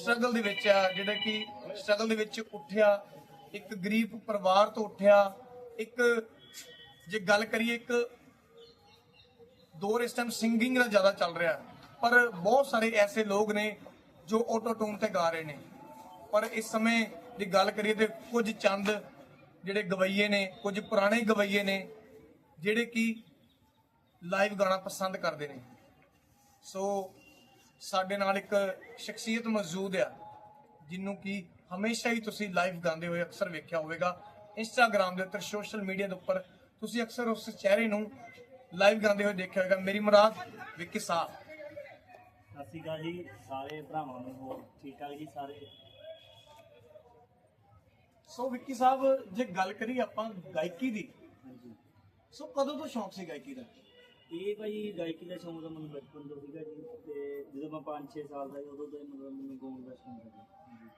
Struggle ਦੇ ਵਿੱਚ ਆ, ਜਿਹੜਾ ਕਿ ਸਟਰਗਲ ਦੇ ਵਿੱਚ ਉੱਠਿਆ, ਇੱਕ ਗਰੀਬ ਪਰਿਵਾਰ ਤੋਂ ਉੱਠਿਆ, ਇੱਕ ਜੇ ਗੱਲ ਕਰੀਏ, ਇੱਕ ਦੌਰ ਇਸ ਟਾਈਮ ਸਿੰਗਿੰਗ ਦਾ ਜ਼ਿਆਦਾ ਚੱਲ ਰਿਹਾ। ਪਰ ਬਹੁਤ ਸਾਰੇ ਐਸੇ ਲੋਕ ਨੇ ਜੋ ਆਟੋ ਟੂਨ ਤੇ ਗਾ ਰਹੇ ਨੇ। ਪਰ ਇਸ ਸਮੇਂ ਦੀ ਗੱਲ ਕਰੀਏ ਤੇ ਕੁਝ ਚੰਦ ਜਿਹੜੇ ਗਵਈਏ ਨੇ, ਕੁਝ ਪੁਰਾਣੇ ਗਵਈਏ ਨੇ, ਜਿਹੜੇ ਕਿ ਲਾਈਵ ਗਾਣਾ ਪਸੰਦ ਕਰਦੇ ਨੇ। ਸੋ ਸਾਡੇ ਨਾਲ ਇੱਕ ਸ਼ਖਸੀਅਤ ਮੌਜੂਦ ਆ ਜਿਹਨੂੰ ਕਿ ਹਮੇਸ਼ਾ ਹੀ ਤੁਸੀਂ ਲਾਈਵ ਗਾਉਂਦੇ ਹੋਏ ਅਕਸਰ ਵੇਖਿਆ ਹੋਵੇਗਾ। ਇੰਸਟਾਗ੍ਰam ਦੇ ਉੱਤੇ ਸੋਸ਼ਲ ਮੀਡੀਆ ਦੇ ਉੱਪਰ ਤੁਸੀਂ ਅਕਸਰ ਉਸ ਚਿਹਰੇ ਨੂੰ ਲਾਈਵ ਗਾਉਂਦੇ ਹੋਏ ਦੇਖਿਆ ਹੋਵੇਗਾ। ਮੇਰੀ ਮੁਰਾਦ ਵਿੱਕੀ ਸਾਹਿਬ ਸਤਿ ਸ਼੍ਰੀ ਅਕਾਲ ਜੀ ਸਾਰੇ ਭਰਾਵਾਂ ਨੂੰ ਹੋਰ ਠੀਕ ਠਾਕ ਜੀ ਸਾਰੇ? ਸੋ ਵਿੱਕੀ ਸਾਹਿਬ ਜੇ ਗੱਲ ਕਰੀਏ ਆਪਾਂ ਗਾਇਕੀ ਦੀ ਸੋ ਕਦੋਂ ਤੋਂ ਸ਼ੌਂਕ ਸੀ ਗਾਇਕੀ ਦਾ? ਇਹ ਭਾਈ ਗਾਇਕੀ ਦਾ ਸ਼ੌਂਕ ਤਾਂ ਮੈਨੂੰ ਬਚਪਨ ਤੋਂ ਸੀਗਾ ਜੀ ਤੇ ਜਦੋਂ ਮੈਂ 5-6 ਸਾਲ ਦਾ ਸੀ ਉਦੋਂ ਤੋਂ ਹੀ ਮਤਲਬ ਮੈਨੂੰ ਗਾਉਣ ਦਾ ਸ਼ੌਂਕ ਹੈ ਜੀ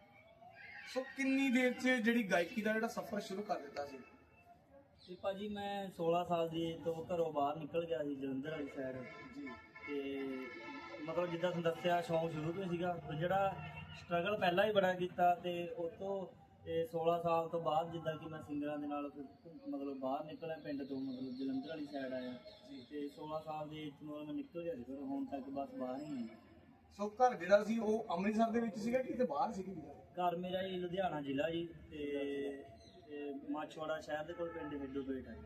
ਸੋ ਕਿੰਨੀ ਦੇਰ 'ਚ ਜਿਹੜੀ ਗਾਇਕੀ ਦਾ ਜਿਹੜਾ ਸਫ਼ਰ ਸ਼ੁਰੂ ਕਰ ਦਿੱਤਾ ਸੀ? ਤੇ ਭਾਜੀ ਮੈਂ 16 ਸਾਲ ਦੀ age ਤੋਂ ਘਰੋਂ ਬਾਹਰ ਨਿਕਲ ਗਿਆ ਸੀ ਜਲੰਧਰ ਵਾਲੀ ਜੀ। ਤੇ ਮਤਲਬ ਜਿੱਦਾਂ ਤੁਹਾਨੂੰ ਦੱਸਿਆ ਸ਼ੌਂਕ ਸ਼ੁਰੂ ਤੋਂ ਹੀ ਸੀਗਾ। ਤੇ ਜਿਹੜਾ ਸਟਰਗਲ ਪਹਿਲਾਂ ਹੀ ਬੜਾ ਕੀਤਾ ਤੇ ਉਸ ਤੋਂ ਇਹ 16 ਸਾਲ ਤੋਂ ਬਾਅਦ ਜਿੱਦਾਂ ਕਿ ਮੈਂ ਸਿੰਗਰਾਂ ਦੇ ਨਾਲ ਮਤਲਬ ਬਾਹਰ ਨਿਕਲਿਆ ਪਿੰਡ ਤੋਂ ਮਤਲਬ ਜਲੰਧਰ ਵਾਲੀ ਸਾਈਡ ਆਇਆ। ਤੇ 16 ਸਾਲ ਦੀ age ਤੋਂ ਮੈਂ ਨਿਕਲ ਗਿਆ ਸੀ ਫਿਰ ਹੁਣ ਤੱਕ ਬਸ ਬਾਹਰ ਹੀ ਹਾਂ। ਸੋ ਘਰ ਜਿਹੜਾ ਸੀ ਉਹ ਅੰਮ੍ਰਿਤਸਰ ਦੇ ਵਿੱਚ ਸੀਗਾ ਕਿ ਕਿਤੇ ਬਾਹਰ ਸੀ ਘਰ ਮੇਰਾ ਜੀ ਲੁਧਿਆਣਾ ਜ਼ਿਲ੍ਹਾ ਜੀ ਤੇ ਤੇ ਮਾਛਵਾੜਾ ਸ਼ਹਿਰ ਦੇ ਕੋਲ ਪਿੰਡ ਹਿੱਡੂ ਬੇਟ ਹੈ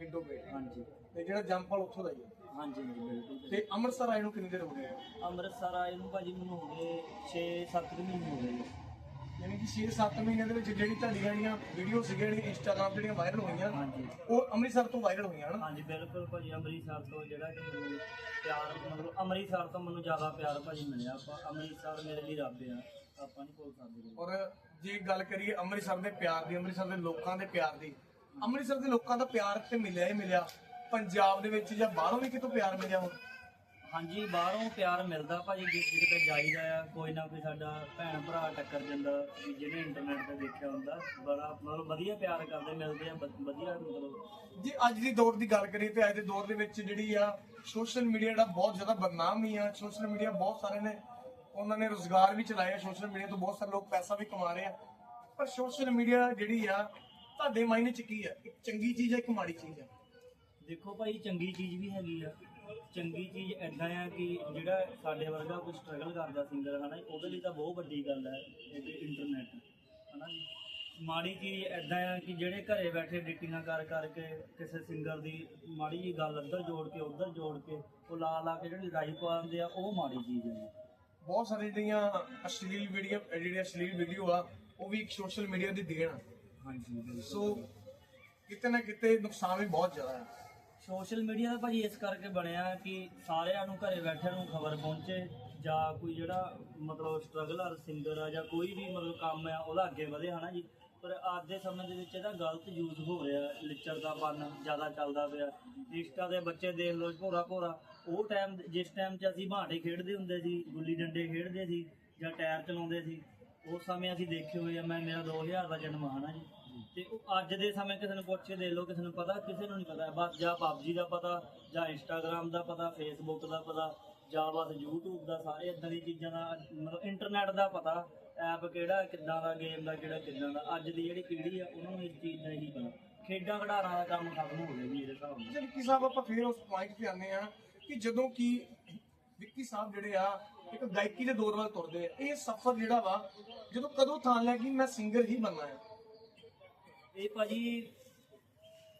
ਬੇਟ ਹਾਂਜੀ। ਤੇ ਜਿਹੜਾ ਜੰਪਲ ਉੱਥੋਂ ਦਾ ਹੀ ਹੈ ਹਾਂਜੀ ਹਾਂਜੀ ਬਿਲਕੁਲ ਤੇ ਅੰਮ੍ਰਿਤਸਰ ਆਏ ਨੂੰ ਕਿੰਨੀ ਦੇਰ ਹੋ ਗਈ ਅੰਮ੍ਰਿਤਸਰ ਆਏ ਨੂੰ ਭਾਜੀ ਮੈਨੂੰ ਹੋ ਗਏ 6-7 ਮਹੀਨੇ ਹੋ ਗਏ ਜੀ। ਯਾਨੀ ਕਿ 6-7 ਮਹੀਨਿਆਂ ਦੇ ਵਿੱਚ ਜਿਹੜੀ ਤੁਹਾਡੀਆਂ ਜਿਹੜੀਆਂ ਵੀਡੀਓ ਸੀਗੀਆਂ ਜਿਹੜੀਆਂ ਇੰਸਟਾਗ੍ਰam ਤੇ ਜਿਹੜੀਆਂ ਵਾਇਰਲ ਹੋਈਆਂ ਹਾਂਜੀ। ਉਹ ਅੰਮ੍ਰਿਤਸਰ ਤੋਂ ਵਾਇਰਲ ਹੋਈਆਂ ਹਨ? ਹਾਂਜੀ ਬਿਲਕੁਲ ਭਾਜੀ ਅੰਮ੍ਰਿਤਸਰ ਤੋਂ ਜਿਹੜਾ ਕਿ ਮੈਨੂੰ ਪਿਆਰ ਮਤਲਬ ਅੰਮ੍ਰਿਤਸਰ ਤੋਂ ਮੈਨੂੰ ਜ਼ਿਆਦਾ ਪਿਆਰ ਭਾਜੀ ਮਿਲਿਆ। ਆਪਾਂ ਅੰਮ੍ਰਿਤਸਰ ਮੇਰੇ ਲਈ ਰੱਬ ਆ ਆਪਾਂ ਨਹੀਂ ਭੁੱਲ ਸਕਦੇ ਔਰ ਜੇ ਗੱਲ ਕਰੀਏ ਅੰਮ੍ਰਿਤਸਰ ਦੇ ਪਿਆਰ ਦੀ ਅੰਮ੍ਰਿਤਸਰ ਦੇ ਲੋਕਾਂ ਦੇ ਪਿਆਰ ਦੀ ਅੰਮ੍ਰਿਤਸਰ ਦੇ ਲੋਕਾਂ ਦਾ ਪਿਆਰ ਤੇ ਮਿਲਿਆ ਹੀ ਮਿਲਿਆ। ਪੰਜਾਬ ਦੇ ਵਿੱਚ ਜਾਂ ਬਾਹਰੋਂ ਵੀ ਕਿਤੋਂ ਪਿਆਰ ਮਿਲਿਆ ਹੁਣ? ਹਾਂਜੀ ਬਾਹਰੋਂ ਪਿਆਰ ਮਿਲਦਾ ਭਾਜੀ ਜੇ ਕਿਤੇ ਜਾਈਦਾ ਆ ਕੋਈ ਨਾ ਕੋਈ ਸਾਡਾ ਭੈਣ ਭਰਾ ਟੱਕਰ ਜਾਂਦਾ ਵੀ ਜਿਹਨੇ ਇੰਟਰਨੈਟ ਤੇ ਦੇਖਿਆ ਹੁੰਦਾ ਬੜਾ ਮਤਲਬ ਵਧੀਆ ਪਿਆਰ ਕਰਦੇ ਮਿਲਦੇ ਆ ਵਧੀਆ ਮਤਲਬ। ਜੇ ਅੱਜ ਦੀ ਦੌਰ ਦੀ ਗੱਲ ਕਰੀਏ ਤੇ ਅੱਜ ਦੇ ਦੌਰ ਦੇ ਵਿੱਚ ਜਿਹੜੀ ਆ ਸੋਸ਼ਲ ਮੀਡੀਆ ਜਿਹੜਾ ਬਹੁਤ ਜ਼ਿਆਦਾ ਬਦਨਾਮ ਹੀ ਆ ਸੋਸ਼ਲ ਮੀਡੀਆ ਬਹੁਤ ਸਾਰੇ ਨੇ ਉਹਨਾਂ ਨੇ ਰੋਜ਼ਗਾਰ ਵੀ ਚਲਾਇਆ ਸੋਸ਼ਲ ਮੀਡੀਆ ਤੋਂ ਬਹੁਤ ਸਾਰੇ ਲੋਕ ਪੈਸਾ ਵੀ ਕਮਾ ਰਹੇ ਆ। ਪਰ ਸੋਸ਼ਲ ਮੀਡੀਆ ਜਿਹੜੀ ਆ ਤੁਹਾਡੇ ਮਾਇਨੇ ਚ ਕੀ ਆ? ਇੱਕ ਚੰਗੀ ਚੀਜ਼ ਆ ਇੱਕ ਮਾੜੀ ਚੀਜ਼ ਆ? ਦੇਖੋ ਭਾਈ ਚੰਗੀ ਚੀਜ਼ ਵੀ ਹੈਗੀ ਆ। ਚੰਗੀ ਚੀਜ਼ ਐਦਾਂ ਆ ਕਿ ਜਿਹੜਾ ਸਾਡੇ ਵਰਗਾ ਕੋਈ ਸਟਰਗਲ ਕਰਦਾ ਸਿੰਗਰ ਹਨਾ ਉਹਦੇ ਲਈ ਤਾਂ ਬਹੁਤ ਵੱਡੀ ਗੱਲ ਹੈ ਇਹ ਇੰਟਰਨੈਟ ਹਨਾ ਜੀ ਮਾੜੀ ਚੀਜ਼ ਐਦਾਂ ਆ ਕਿ ਜਿਹੜੇ ਘਰੇ ਬੈਠੇ ਐਡੀਟਿੰਗਾਂ ਕਰ ਕਰਕੇ ਕਿਸੇ ਸਿੰਗਰ ਦੀ ਮਾੜੀ ਜੀ ਗੱਲ ਇੱਧਰ ਜੋੜ ਕੇ ਉੱਧਰ ਜੋੜ ਕੇ ਉਹ ਲਾ ਲਾ ਕੇ ਜਿਹੜੀ ਰਾਈ ਪਾ ਦਿੰਦੇ ਆ ਉਹ ਮਾੜੀ ਚੀਜ਼ ਹੈ। ਬਹੁਤ ਸਾਰੇ ਜਿਹੜੀਆਂ ਅਸ਼ਲੀਲ ਵੀਡੀਓ ਜਿਹੜੀ ਅਸ਼ਲੀਲ ਵੀਡੀਓ ਆ ਉਹ ਵੀ ਇੱਕ ਸੋਸ਼ਲ ਮੀਡੀਆ ਦੀ ਦੇਣ ਆ। ਹਾਂਜੀ ਸੋ ਕਿਤੇ ਨਾ ਕਿਤੇ ਨੁਕਸਾਨ ਵੀ ਬਹੁਤ ਜ਼ਿਆਦਾ ਹੈ ਸੋਸ਼ਲ ਮੀਡੀਆ ਦਾ ਭਾਜੀ ਇਸ ਕਰਕੇ ਬਣਿਆ ਕਿ ਸਾਰਿਆਂ ਨੂੰ ਘਰੇ ਬੈਠਿਆਂ ਨੂੰ ਖਬਰ ਪਹੁੰਚੇ ਜਾਂ ਕੋਈ ਜਿਹੜਾ ਮਤਲਬ ਸਟਰਗਲਰ ਸਿੰਗਰ ਆ ਜਾਂ ਕੋਈ ਵੀ ਮਤਲਬ ਕੰਮ ਆ, ਉਹਦਾ ਅੱਗੇ ਵਧੇ, ਹਨਾ ਜੀ? ਪਰ ਅੱਜ ਦੇ ਸਮੇਂ ਦੇ ਵਿੱਚ ਇਹਦਾ ਗਲਤ ਯੂਜ਼ ਹੋ ਰਿਹਾ ਲਿਚਰ ਦਾ ਬਨ ਜ਼ਿਆਦਾ ਚੱਲਦਾ ਪਿਆ। ਇੰਸਟਾ ਦੇ ਬੱਚੇ ਦੇਖ ਲਓ, ਭੋਰਾ ਭੋਰਾ। ਉਹ ਟਾਈਮ ਜਿਸ ਟਾਈਮ 'ਚ ਅਸੀਂ ਬਾਂਟੇ ਖੇਡਦੇ ਹੁੰਦੇ ਸੀ, ਗੁੱਲੀ ਡੰਡੇ ਖੇਡਦੇ ਸੀ ਜਾਂ ਟਾਇਰ ਚਲਾਉਂਦੇ ਸੀ, ਉਸ ਸਮੇਂ ਅਸੀਂ ਦੇਖੇ ਹੋਏ ਆ, ਮੈਂ, ਮੇਰਾ 2000 ਦਾ ਜਨਮ ਹਨਾ ਜੀ? ਤੇ ਉਹ ਅੱਜ ਦੇ ਸਮੇਂ ਕਿਸੇ ਨੂੰ ਪੁੱਛ ਕੇ ਦੇ ਲਓ, ਕਿਸੇ ਨੂੰ ਪਤਾ, ਕਿਸੇ ਨੂੰ ਨਹੀਂ ਪਤਾ। ਬਸ ਜਾਂ PUBG ਦਾ ਪਤਾ, ਜਾਂ ਇੰਸਟਾਗ੍ਰam ਦਾ ਪਤਾ ਫੇਸਬੁੱਕ ਦਾ ਪਤਾ, ਜਾਂ ਬਸ YouTube ਦਾ, ਸਾਰੇ ਇਦਾਂ ਦੀ ਚੀਜ਼ਾਂ ਦਾ, ਮਤਲਬ ਇੰਟਰਨੈਟ ਦਾ ਪਤਾ ਐਪ ਕਿਹੜਾ, ਕਿੱਦਾਂ ਦਾ ਗੇਮ ਦਾ, ਕਿਹੜਾ, ਕਿੱਦਾਂ ਦਾ। ਅੱਜ ਦੀ ਜਿਹੜੀ ਪੀੜ੍ਹੀ ਆ, ਉਹਨਾਂ ਨੂੰ ਇਸ ਚੀਜ਼ ਦਾ ਹੀ ਪਤਾ। ਖੇਡਾਂ ਖਿਡਾਰਾਂ ਦਾ ਕੰਮ ਖਤਮ ਹੋ ਗਿਆ ਜੀ ਮੇਰੇ ਹਿਸਾਬ ਨਾਲ। ਵਿੱਕੀ ਸਾਹਿਬ, ਆਪਾਂ ਫੇਰ ਉਸ ਪੁਆਇੰਟ ਤੇ ਆਨੇ ਆ ਕਿ ਜਦੋਂ ਕਿ ਵਿੱਕੀ ਸਾਹਿਬ ਜਿਹੜੇ ਆ, ਇੱਕ ਗਾਇਕੀ ਦੇ ਦੌਰ ਵੱਲ ਤੁਰਦੇ ਆ, ਇਹ ਸਫ਼ਰ ਜਿਹੜਾ ਵਾ, ਜਦੋਂ ਕਦੋਂ ਥਾਂ ਲੈ ਕਿ ਮੈਂ ਸਿੰਗਰ ਹੀ ਬਣਨਾ ਹੈ ਇਹ ਭਾਜੀ,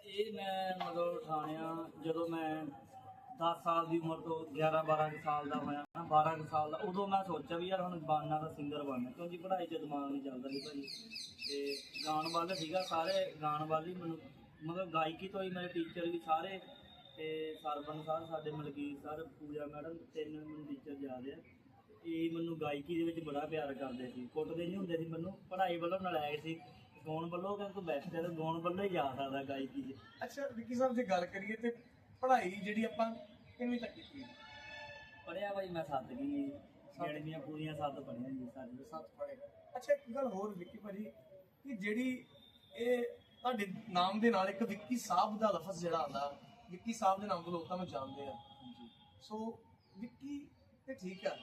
ਇਹ ਮੈਂ ਮਤਲਬ ਠਾਣਿਆ, ਜਦੋਂ ਮੈਂ 10 ਸਾਲ ਦੀ ਉਮਰ ਤੋਂ 11 12 ਕੁ ਸਾਲ ਦਾ ਹੋਇਆ ਨਾ 12 ਕੁ ਸਾਲ ਦਾ, ਉਦੋਂ ਮੈਂ ਸੋਚਿਆ ਵੀ ਯਾਰ ਹੁਣ ਬਣਨਾ ਤਾਂ ਸਿੰਗਰ ਬਣਨਾ, ਕਿਉਂਕਿ ਪੜ੍ਹਾਈ 'ਚ ਦਿਮਾਗ ਨਹੀਂ ਚੱਲਦਾ ਸੀ ਭਾਜੀ। ਤੇ ਗਾਣ ਵੱਲ ਸੀਗਾ, ਸਾਰੇ ਗਾਣ ਵੱਲ ਹੀ ਮੈਨੂੰ, ਮਤਲਬ ਗਾਇਕੀ ਤੋਂ ਹੀ ਮੇਰੇ ਟੀਚਰ ਵੀ ਸਾਰੇ, ਤੇ ਸਰਬਨ ਸਰ, ਸਾਡੇ ਮਲਕੀਤ ਸਰ, ਪੂਜਾ ਮੈਡਮ, ਤਿੰਨ ਮੈਨੂੰ ਟੀਚਰ ਯਾਦ ਆ। ਇਹ ਮੈਨੂੰ ਗਾਇਕੀ ਦੇ ਵਿੱਚ ਬੜਾ ਪਿਆਰ ਕਰਦੇ ਸੀ, ਕੁੱਟਦੇ ਨਹੀਂ ਹੁੰਦੇ ਸੀ ਮੈਨੂੰ, ਪੜ੍ਹਾਈ ਵੱਲੋਂ ਨਲਾਇਕ ਸੀ। ਗਾਉਣ ਵੱਲੋਂ ਤੂੰ ਬੈਸਟ ਹੈ ਤੇ ਗਾਉਣ ਵੱਲੋਂ ਹੀ ਜਾ ਸਕਦਾ ਗਾਇਕੀ 'ਚ ਅੱਛਾ ਵਿੱਕੀ ਸਾਹਿਬ ਜੇ ਗੱਲ ਕਰੀਏ ਤੇ ਪੜ੍ਹਾਈ ਜਿਹੜੀ ਆਪਾਂ ਕਿੰਨੀ ਤੱਕ ਕੀਤੀ ਪੜਿਆ ਭਾਈ ਮੈਂ ਸੱਤ ਗਈ ਜਿਹੜੀਆਂ ਪੂਰੀਆਂ ਸੱਤ ਪੜੀਆਂ ਜੀ ਸਾਡੇ ਸੱਤ ਪੜ੍ਹੇ। ਅੱਛਾ ਇੱਕ ਗੱਲ ਹੋਰ ਵਿੱਕੀ ਭਾਜੀ ਕਿ ਜਿਹੜੀ ਇਹ ਤੁਹਾਡੇ ਨਾਮ ਦੇ ਨਾਲ ਇੱਕ ਵਿੱਕੀ ਸਾਹਿਬ ਦਾ ਲਫ਼ਜ਼ ਜਿਹੜਾ ਆਉਂਦਾ ਵਿੱਕੀ ਸਾਹਿਬ ਦੇ ਨਾਮ ਤੋਂ ਲੋਕ ਤੁਹਾਨੂੰ ਜਾਣਦੇ ਆ। ਸੋ ਵਿੱਕੀ ਤੇ ਠੀਕ ਆ